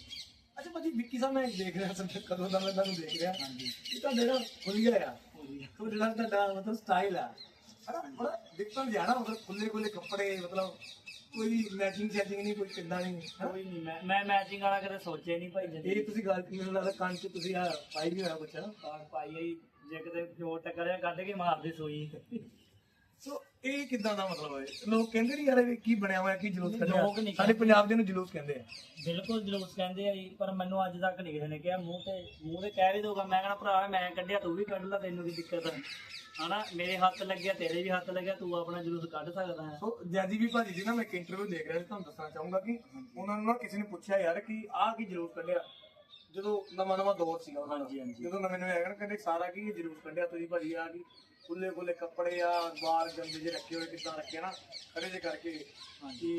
ਅੱਛਾ ਭਾਜੀ ਵਿੱਕੀ ਸਾਹਿਬ ਮੈਂ ਦੇਖ ਰਿਹਾ ਸੀ ਕਦੋਂ ਦਾ ਮੈਂ ਤੁਹਾਨੂੰ ਦੇਖ ਰਿਹਾ। ਹਾਂਜੀ। ਇਹ ਤਾਂ ਜਿਹੜਾ ਖੁੱਲਿਆ ਆ। ਜਿਹੜਾ ਤੁਹਾਡਾ ਮਤਲਬ ਸਟਾਈਲ ਆ। ਹਨਾ ਬੜਾ ਦੇਖਣ ਜਾਣਾ ਮਤਲਬ ਖੁੱਲੇ ਖੁੱਲੇ ਕੱਪੜੇ ਮਤਲਬ ਕੋਈ ਮੈਚਿੰਗ ਸੈਟਿੰਗ ਨਹੀਂ ਕੋਈ ਕਿੱਦਾਂ ਨਹੀਂ? ਕੋਈ ਨਹੀਂ ਮੈਂ ਮੈਂ ਮੈਚਿੰਗ ਵਾਲਾ ਕਦੇ ਸੋਚਿਆ ਨਹੀਂ ਭਾਈ ਇਹ ਜੀ ਤੁਸੀਂ ਗੱਲ ਮੈਨੂੰ ਲੱਗਦਾ ਕੰਨ 'ਚ ਤੁਸੀਂ ਆ ਪਾਈ ਵੀ ਹੋਇਆ ਕੁਛ? ਕਾਰ ਪਾਈ ਆਈ ਜੇ ਕਿਤੇ ਜੋਰ ਟੱਕਰਿਆ ਕੱਢ ਕੇ ਮਾਰਦੀ ਸੂਈ। ਸੋ ਇਹ ਕਿੱਦਾਂ ਦਾ ਮਤਲਬ ਹੈ? ਲੋਕ ਕਹਿੰਦੇ ਨਹੀਂ ਯਾਰ ਇਹ ਕੀ ਬਣਿਆ ਹੋਇਆ ਕੀ ਜਲੂਸ ਕੱਢਿਆ ਲੋਕ ਨਹੀਂ ਸਾਡੇ ਪੰਜਾਬ ਦੇ ਨੂੰ ਜਲੂਸ ਕਹਿੰਦੇ ਆ। ਬਿਲਕੁਲ ਜਲੂਸ ਕਹਿੰਦੇ ਆ ਜੀ ਪਰ ਮੈਨੂੰ ਅੱਜ ਤੱਕ ਨਹੀਂ ਕਿਸੇ ਨੇ ਕਿਹਾ। ਮੂੰਹ ਤੇ ਮੂੰਹ ਤੇ ਕਹਿ ਵੀ ਦਊਗਾ। ਮੈਂ ਕਹਣਾ ਭਰਾ ਮੈਂ ਕੱਢਿਆ ਤੂੰ ਵੀ ਕੱਢ ਲੈ ਤੈਨੂੰ ਕੀ ਦਿੱਕਤ ਹੈ ਹਨਾ ਮੇਰੇ ਹੱਥ ਲੱਗਿਆ ਤੇਰੇ ਵੀ ਹੱਥ ਲੱਗਿਆ ਤੂੰ ਆਪਣਾ ਜਲੂਸ ਕੱਢ ਸਕਦਾ ਹੈ। ਸੋ ਜੈਜੀ ਵੀ ਭਾਜੀ ਜੀ ਨਾ ਮੈਂ ਇੱਕ ਇੰਟਰਵਿਊ ਦੇਖ ਰਿਹਾ ਸੀ ਤੁਹਾਨੂੰ ਦੱਸਣਾ ਚਾਹੂੰਗਾ ਕਿ ਉਹਨਾਂ ਨੂੰ ਨਾ ਕਿਸੇ ਨੇ ਪੁੱਛਿਆ ਯਾਰ ਕਿ ਆਹ ਕੀ ਜਲੂਸ ਕੱਢਿਆ? ਜਦੋਂ ਨਵਾਂ ਨਵਾਂ ਦੌਰ ਸੀਗਾ ਉਹਨਾਂ ਦਾ। ਹਾਂਜੀ, ਹਾਂਜੀ। ਜਦੋਂ ਨਵੇਂ ਨਵੇਂ ਆਏ ਨਾ ਕਹਿੰਦੇ ਸਾਰਾ ਕੀ ਜਲੂਸ ਕੱਢਿਆ ਤੁਸੀਂ ਭਾਜੀ ਆ ਕੀ ਖੁੱਲੇ ਖੁੱਲੇ ਕੱਪੜੇ ਆ ਬਾਹਰ ਗੰਦੇ ਜਿਹੇ ਰੱਖੇ ਹੋਏ ਕਿੱਦਾਂ ਰੱਖੇ ਨਾ ਖੜੇ ਜੇ ਕਰਕੇ ਕਿ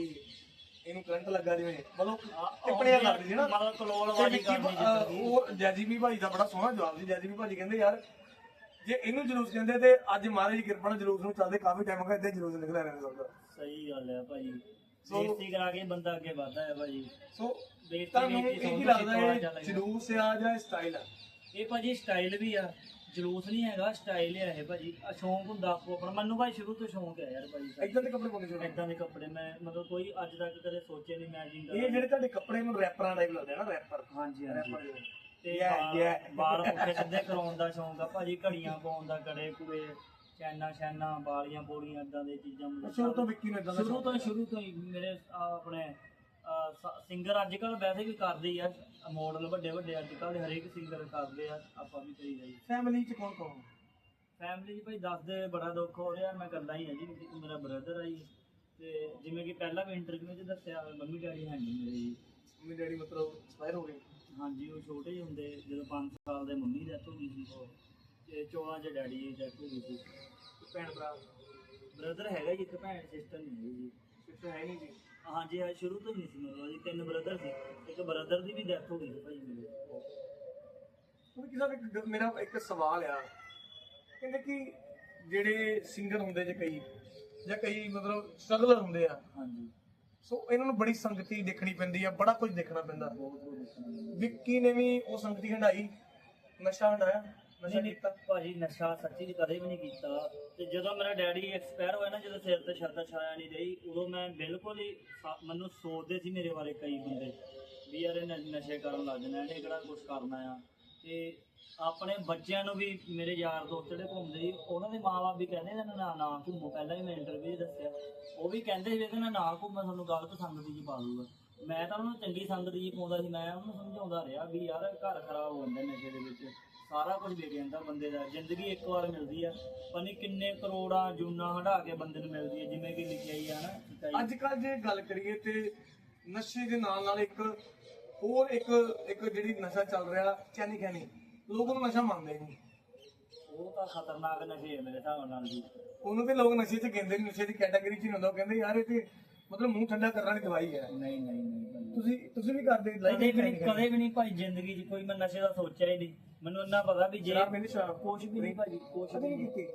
ਇਹਨੂੰ ਕਰੰਟ ਲੱਗਾ ਜਿਵੇਂ ਮਤਲਬ ਟਿੱਪਣੀਆਂ ਕਰਦੇ ਸੀ ਨਾ। ਮਤਲਬ ਕਲੋਲ ਤੇ ਵਾਲੀ ਵਿੱਕੀ ਕਰਨੀ ਭਾ- ਜਿੱਦਾਂ ਅਹ ਉਹ ਜੈਜੀ ਵੀ ਭਾਈ ਦਾ ਬੜਾ ਸੋਹਣਾ ਜਵਾਬ ਸੀ। ਜੈਜੀ ਵੀ ਭਾਜੀ ਕਹਿੰਦੇ ਯਾਰ ਜੇ ਇਹਨੂੰ ਜਲੂਸ ਕਹਿੰਦੇ ਤੇ ਅੱਜ ਮਹਾਰਾਜ ਦੀ ਕਿਰਪਾ ਨਾਲ ਜਲੂਸ ਨੂੰ ਚੱਲਦੇ ਕਾਫੀ ਟਾਈਮ ਹੋ ਗਿਆ ਇੱਥੇ ਜਲੂਸ ਨਿਕਲਿਆ ਰਹਿੰਦੇ ਲੋਕ ਸਹੀ ਗੱਲ ਹੈ ਭਾਈ। ਸੋ- ਬੇਇੱਜ਼ਤੀ ਕਰਾ ਕੇ ਬੰਦਾ ਅੱਗੇ ਵਧਦਾ ਹੈ ਭਾਈ ਸੋ ਬੇਇੱਜ਼ਤੀ ਤੁਹਾਨੂੰ ਬੇਇੱਜ਼ਤੀ ਇਹ ਕੀ ਸੁਣ ਲੱਗਦਾ ਕੇ ਇਹ ਚੱਲ ਗਿਆ। ਜਲੂਸ ਆ ਜਾਂ ਸਟਾਈਲ ਆ? ਇਹ ਭਾਜੀ ਸਟਾਈਲ ਵੀ ਆ ਜਲੂਸ ਨਹੀਂ ਹੈਗਾ ਸਟਾਈਲ ਹੈ ਇਹ ਭਾਜੀ। ਆ ਸ਼ੌਂਕ ਹੁੰਦਾ ਆਪੋ ਆਪਣਾ। ਮੈਨੂੰ ਭਾਈ ਸ਼ੁਰੂ ਤੋਂ ਸ਼ੌਂਕ ਹੈ ਯਾਰ ਭਾਜੀ। ਇਦਾਂ ਦੇ ਕੱਪੜੇ ਪਾਉਂਦੇ ਸੀ ਇਦਾਂ ਦੇ ਕੱਪੜੇ ਮੈਂ ਮਤਲਬ ਕੋਈ ਅੱਜ ਤੱਕ ਕਦੇ ਸੋਚੇ ਨਹੀਂ ਮੈਚਿੰਗ ਇਹ ਜਿਹੜੇ ਤੁਹਾਡੇ ਕੱਪੜੇ ਨੂੰ ਰੈਪਰਾਂ ਟਾਈਪ ਲੱਗਦੇ ਆ ਨਾ ਰੈਪਰ ਹਾਂਜੀ ਰੈਪਰ ਹਾਂਜੀ। ਤੇ Yeah, yeah. ਬਾਲ ਪੁੱਠੇ ਸਿੱਧੇ ਕਰਾਉਣ ਦਾ ਸ਼ੌਂਕ ਆ ਭਾਜੀ ਘੜੀਆਂ ਪਾਉਣ ਦਾ ਕੜੇ ਕੁੜੇ। ਚੈਨਾ ਸ਼ੈਨਾ ਬਾਲੀਆਂ ਬੋਲੀਆਂ ਇਦਾਂ ਦੇ ਚੀਜ਼ਾਂ ਮੈਨੂੰ ਸ਼ੁਰੂ ਤੋਂ ਵਿੱਕੀ ਨੂੰ ਇਦਾਂ ਦਾ ਸ਼ੁਰੂ ਤੋਂ ਸ਼ੁਰੂ ਤੋਂ ਹੀ ਮੇਰੇ ਆਹ ਆਪਣੇ ਸਿੰਗਰ ਅੱਜ ਕੱਲ ਵੈਸੇ ਵੀ ਕਰਦੇ ਹੀ ਆ ਮਾਡਲ ਵੱਡੇ ਵੱਡੇ ਅੱਜ ਕੱਲ ਹਰੇਕ ਸਿੰਗਰ ਕਰਦੇ ਆ ਆਪਾਂ ਵੀ ਕਰੀਦਾ ਜੀ ਫੈਮਿਲੀ ਚ ਕੌਣ ਕੌਣ ਫੈਮਿਲੀ ਜੀ ਭਾਈ ਦੱਸਦੇ ਬੜਾ ਦੁੱਖ ਹੋ ਰਿਹਾ ਮੈਂ ਇਕੱਲਾ ਹੀ ਆ ਜੀ ਇੱਕ ਮੇਰਾ ਬ੍ਰਦਰ ਆ ਜੀ ਤੇ ਜਿਵੇਂ ਕਿ ਪਹਿਲਾਂ ਵੀ ਇੰਟਰਵਿਊ 'ਚ ਦੱਸਿਆ ਮੰਮੀ ਡੈਡੀ ਹੈ ਨਹੀਂ ਮੇਰੇ ਜੀ। ਮੰਮੀ ਡੈਡੀ ਮਤਲਬ ਐਕਸਪਾਇਰ ਹੋ ਗਏ? ਹਾਂਜੀ ਉਹ ਛੋਟੇ ਜਿਹੇ ਹੁੰਦੇ ਜਦੋਂ 5 ਸਾਲ ਦੇ ਮੰਮੀ ਡੈਥ ਹੋ ਗਈ ਸੀ। ਤੇ 14 ਚ ਡੈਡੀ ਦੀ ਡੈਥ ਹੋ ਗਈ ਸੀ ਭੈਣ ਭਰਾ। ਬ੍ਰਦਰ ਹੈਗਾ ਜੀ ਇੱਕ ਭੈਣ ਸਿਸਟਰ ਨਹੀਂ ਹੈਗੀ ਜੀ। ਸਿਸਟਰ ਹੈ ਨਹੀਂ ਜੀ। ਹਾਂਜੀ ਹਾਂ ਸ਼ੁਰੂ ਤੋਂ ਨਹੀਂ ਸੀ ਮਤਲਬ ਜੀ ਤਿੰਨ ਬ੍ਰਦਰ ਸੀ। ਇੱਕ ਬ੍ਰਦਰ ਦੀ ਵੀ ਡੈਥ ਹੋ ਗਈ ਸੀ ਭਾਈ ਮੇਰੇ ਉਹ ਕਿਸੇ ਮੇਰਾ ਇੱਕ ਸਵਾਲ ਆ। ਕਹਿੰਦੇ ਕਿ ਜਿਹੜੇ ਸਿੰਗਰ ਹੁੰਦੇ ਜੇ ਕਈ ਜਾਂ ਕਈ ਮਤਲਬ ਸਟਰਗਲਰ ਹੁੰਦੇ ਆ। ਹਾਂਜੀ। ਸੋ ਇਹਨਾਂ ਨੂੰ ਬੜੀ ਸੰਗਤੀ ਦੇਖਣੀ ਪੈਂਦੀ ਆ ਬੜਾ ਕੁਝ ਦੇਖਣਾ ਪੈਂਦਾ। ਬਹੁਤ। ਵਿੱਕੀ ਨੇ ਵੀ ਉਹ ਸੰਗਤੀ ਹੰਡਾਈ ਨਸ਼ਾ ਹੰਡਾਇਆ। ਨਹੀਂ ਨਹੀਂ ਕੀਤਾ ਭਾਜੀ ਨਸ਼ਾ ਸੱਚੀ ਚ ਕਦੇ ਵੀ ਨਹੀਂ ਕੀਤਾ। ਤੇ ਜਦੋਂ ਮੇਰਾ ਡੈਡੀ ਐਕਸਪਾਇਰ ਹੋਇਆ ਨਾ, ਜਦੋਂ ਸਿਰ ਤੇ ਛੱਤ ਛਾਇਆ ਨਹੀਂ ਰਹੀ, ਉਦੋਂ ਮੈਂ ਬਿਲਕੁਲ ਹੀ ਸਾ- ਮੈਨੂੰ ਸੋਚਦੇ ਸੀ ਮੇਰੇ ਬਾਰੇ ਕਈ ਬੰਦੇ, ਵੀ ਯਾਰ ਇਹ ਨ- ਨਸ਼ੇ ਕਰਨ ਲੱਗ ਜਾਣਾ, ਇਹਨੇ ਕਿਹੜਾ ਕੁਝ ਕਰਨਾ ਆ। ਤੇ ਆਪਣੇ ਬੱਚਿਆਂ ਨੂੰ ਵੀ ਮੇਰੇ ਯਾਰ ਦੋਸਤ ਜਿਹੜੇ ਘੁੰਮਦੇ ਸੀ, ਉਹਨਾਂ ਦੇ ਮਾਪੇ ਵੀ ਕਹਿੰਦੇ ਇਹਨਾਂ ਨਾ ਨਾ ਘੁੰਮੋ। ਪਹਿਲਾਂ ਵੀ ਮੈਂ ਇੰਟਰਵਿਊ ਦੱਸਿਆ। ਉਹ ਵੀ ਕਹਿੰਦੇ ਸੀ ਕਿ ਨਾਲ ਨਾ ਘੁੰਮੋ ਤੁਹਾਨੂੰ ਗਲਤ ਸੰਗਤ ਜੀ ਪਾ ਦੂਗਾ। ਮੈਂ ਤਾਂ ਉਹਨਾਂ ਨੂੰ ਚੰਗੀ ਸੰਗਤ ਜੀ ਪਾਉਂਦਾ ਸੀ, ਮੈਂ ਉਹਨੂੰ ਸਮਝਾਉਂਦਾ ਰਿਹਾ ਵੀ ਯਾਰ ਘਰ ਖਰਾਬ ਹੋ ਜਾਂਦਾ ਨਸ਼ੇ ਦੇ ਵਿੱਚ। ਸਾਰਾ ਕੁਝ ਵਿਕ ਜਾਂਦਾ ਬੰਦੇ ਦਾ ਜ਼ਿੰਦਗੀ ਇੱਕ ਵਾਰ ਮਿਲਦੀ ਆ। ਪਤਾ ਕਿੰਨੇ ਕਰੋੜਾਂ ਜੂਨਾ ਹਟਾ ਕੇ ਬੰਦੇ ਨੂੰ ਮਿਲਦੀ ਹੈ ਜਿਵੇਂ ਕਿ ਲਿਖਿਆ ਹੀ ਆ ਨਾ ਆ। ਅੱਜ ਕੱਲ ਜੇ ਗੱਲ ਕਰੀਏ ਤੇ ਨਸ਼ੇ ਦੇ ਨਾਲ ਨਾਲ ਇੱਕ ਹੋਰ ਇੱਕ ਇੱਕ ਜਿਹੜੀ ਨਸ਼ਾ ਚੱਲ ਰਿਹਾ ਚੈਨੀ ਖੈਨੀ। ਲੋਕ ਉਹਨੂੰ ਨਸ਼ਾ ਮੰਨਦੇ ਨਹੀਂ। ਉਹ ਤਾਂ ਖਤਰਨਾਕ ਨਸ਼ੇ ਹੈ ਮੇਰੇ ਹਿਸਾਬ ਨਾਲ ਜੀ। ਉਹਨੂੰ ਤੇ ਲੋਕ ਨਸ਼ੇ 'ਚ ਕਹਿੰਦੇ ਨੇ ਨਸ਼ੇ ਦੀ ਕੈਟਾਗਰੀ 'ਚ ਨਹੀਂ ਹੁੰਦਾ। ਉਹ ਕਹਿੰਦੇ ਯਾਰ ਇਹ ਤੇ ਮਤਲਬ ਮੂੰਹ ਠੰਡਾ ਕਰਨ ਵਾਲੀ ਦਵਾਈ ਹੈ। ਨਹੀਂ ਨਹੀਂ ਨਹੀਂ। ਤੁਸੀਂ ਤੁਸੀਂ ਵੀ ਕਰਦੇ ਲਾਈਕ ਕਦੇ ਵੀ ਨਹੀਂ ਭਾਈ ਜ਼ਿੰਦਗੀ 'ਚ ਕੋਈ ਮੈਂ ਨਸ਼ੇ ਦਾ ਸੋਚਿਆ ਹੀ ਨਹੀਂ। ਮੈਨੂੰ ਇੰਨਾ ਪਤਾ ਵੀ ਜੇ ਸ਼ਰਾਬ ਪੀਂਦੇ ਸ਼ਰਾਬ ਕੁਛ ਵੀ ਨਹੀਂ ਭਾਜੀ ਕੁਛ ਵੀ ਨਹੀਂ ਕੀਤੀ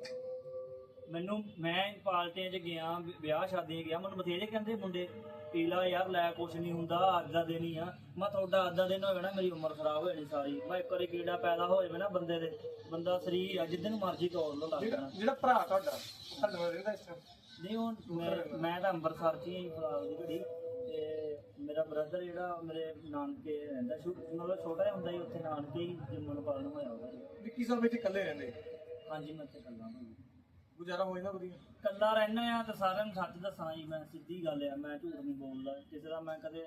ਮੈਨੂੰ ਮੈਂ ਪਾਰਟੀਆਂ 'ਚ ਗਿਆ ਵਿਆਹ ਸ਼ਾਦੀਆਂ 'ਚ ਗਿਆ ਮੈਨੂੰ ਬਥੇਰੇ ਕਹਿੰਦੇ ਮੁੰਡੇ ਪੀਲਾ ਯਾਰ ਲੈ ਕੁਛ ਨਹੀਂ ਹੁੰਦਾ ਅੱਜ ਦਾ ਦਿਨ ਹੀ ਆ। ਮੈਂ ਤੁਹਾਡਾ ਅੱਜ ਦਾ ਦਿਨ ਹੋਵੇ ਨਾ ਮੇਰੀ ਉਮਰ ਖਰਾਬ ਹੋ ਜਾਣੀ ਸਾਰੀ। ਮੈਂ ਇੱਕ ਵਾਰੀ ਕੀੜਾ ਪੈਦਾ ਹੋ ਜਾਵੇ ਨਾ ਬੰਦੇ ਦੇ ਬੰਦਾ ਸਰੀਰ ਆ ਜਿੱਦਨ ਮਰਜ਼ੀ ਤੋੜ ਲੋ ਲੱਗ ਜਿਹੜਾ ਜਾਣਾ ਜਿਹੜਾ ਭਰਾ ਤੁਹਾਡਾ ਤੁਹਾਡੇ ਨਾਲ ਰਹਿੰਦਾ ਇਸ ਟਾਈਮ ਨਹੀਂ ਮੈਂ- ਮੈਂ ਤਾਂ ਅੰਮ੍ਰਿਤਸਰ 'ਚ ਹੀ ਫਿਲਹਾਲ ਦੀ ਘੜੀ ਤੇ ਮੇਰਾ ਬ੍ਰਦਰ ਜਿਹੜਾ ਮੇਰੇ ਨਾਨਕੇ ਰਹਿੰਦਾ ਛੋ- ਮਤਲਬ ਛੋਟਾ ਜਿਹਾ ਹੁੰਦਾ ਹੀ ਉੱਥੇ ਨਾਨਕੇ ਹੀ ਜੰਮਣ ਪਾਲਣ ਹੋਇਆ ਉਹਦਾ। ਜੀ। ਵਿੱਕੀ ਸਾਹਿਬ ਇੱਥੇ ਇਕੱਲੇ ਰਹਿੰਦੇ? ਹਾਂਜੀ ਮੈਂ ਇੱਥੇ ਕੱਲਾ ਭਾਈ ਗੁਜ਼ਾਰਾ ਹੋ ਜਾਂਦਾ ਵਧੀਆ? ਕੱਲਾ ਰਹਿਣਾ ਆ ਤੇ ਸਾਰਿਆਂ ਨੂੰ ਸੱਚ ਦੱਸਣਾ ਜੀ ਮੈਂ ਸਿੱਧੀ ਗੱਲ ਆ ਮੈਂ ਝੂਠ ਨਹੀਂ ਬੋਲਦਾ। ਕਿਸੇ ਦਾ ਮੈਂ ਕਦੇ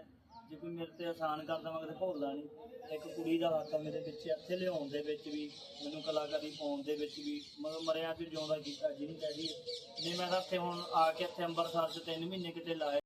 ਜੇ ਕੋਈ ਮੇਰੇ ਤੇ ਆਸਾਨ ਕਰਦਾ ਮੈਂ ਕਦੇ ਭੁੱਲਦਾ ਨਹੀਂ। ਇੱਕ ਕੁੜੀ ਦਾ ਹੱਕ ਆ ਮੇਰੇ ਪਿੱਛੇ ਇੱਥੇ ਲਿਆਉਣ ਦੇ ਵਿੱਚ ਵੀ ਮੈਨੂੰ ਕਲਾਕਾਰੀ ਪਾਉਣ ਦੇ ਵਿੱਚ ਵੀ ਮਤਲਬ ਮਰਿਆ ਫਿਰ ਜਿਉਂਦਾ ਕੀਤਾ ਜਿਹਨੂੰ ਕਹਿ ਦਈਏ। ਜੇ ਮੈਂ ਤਾਂ ਇੱਥੇ ਹੁਣ ਆ ਕੇ ਇੱਥੇ ਅੰਮ੍ਰਿਤਸਰ ਚ 3 ਮਹੀਨੇ ਕਿਤੇ ਲਾਏ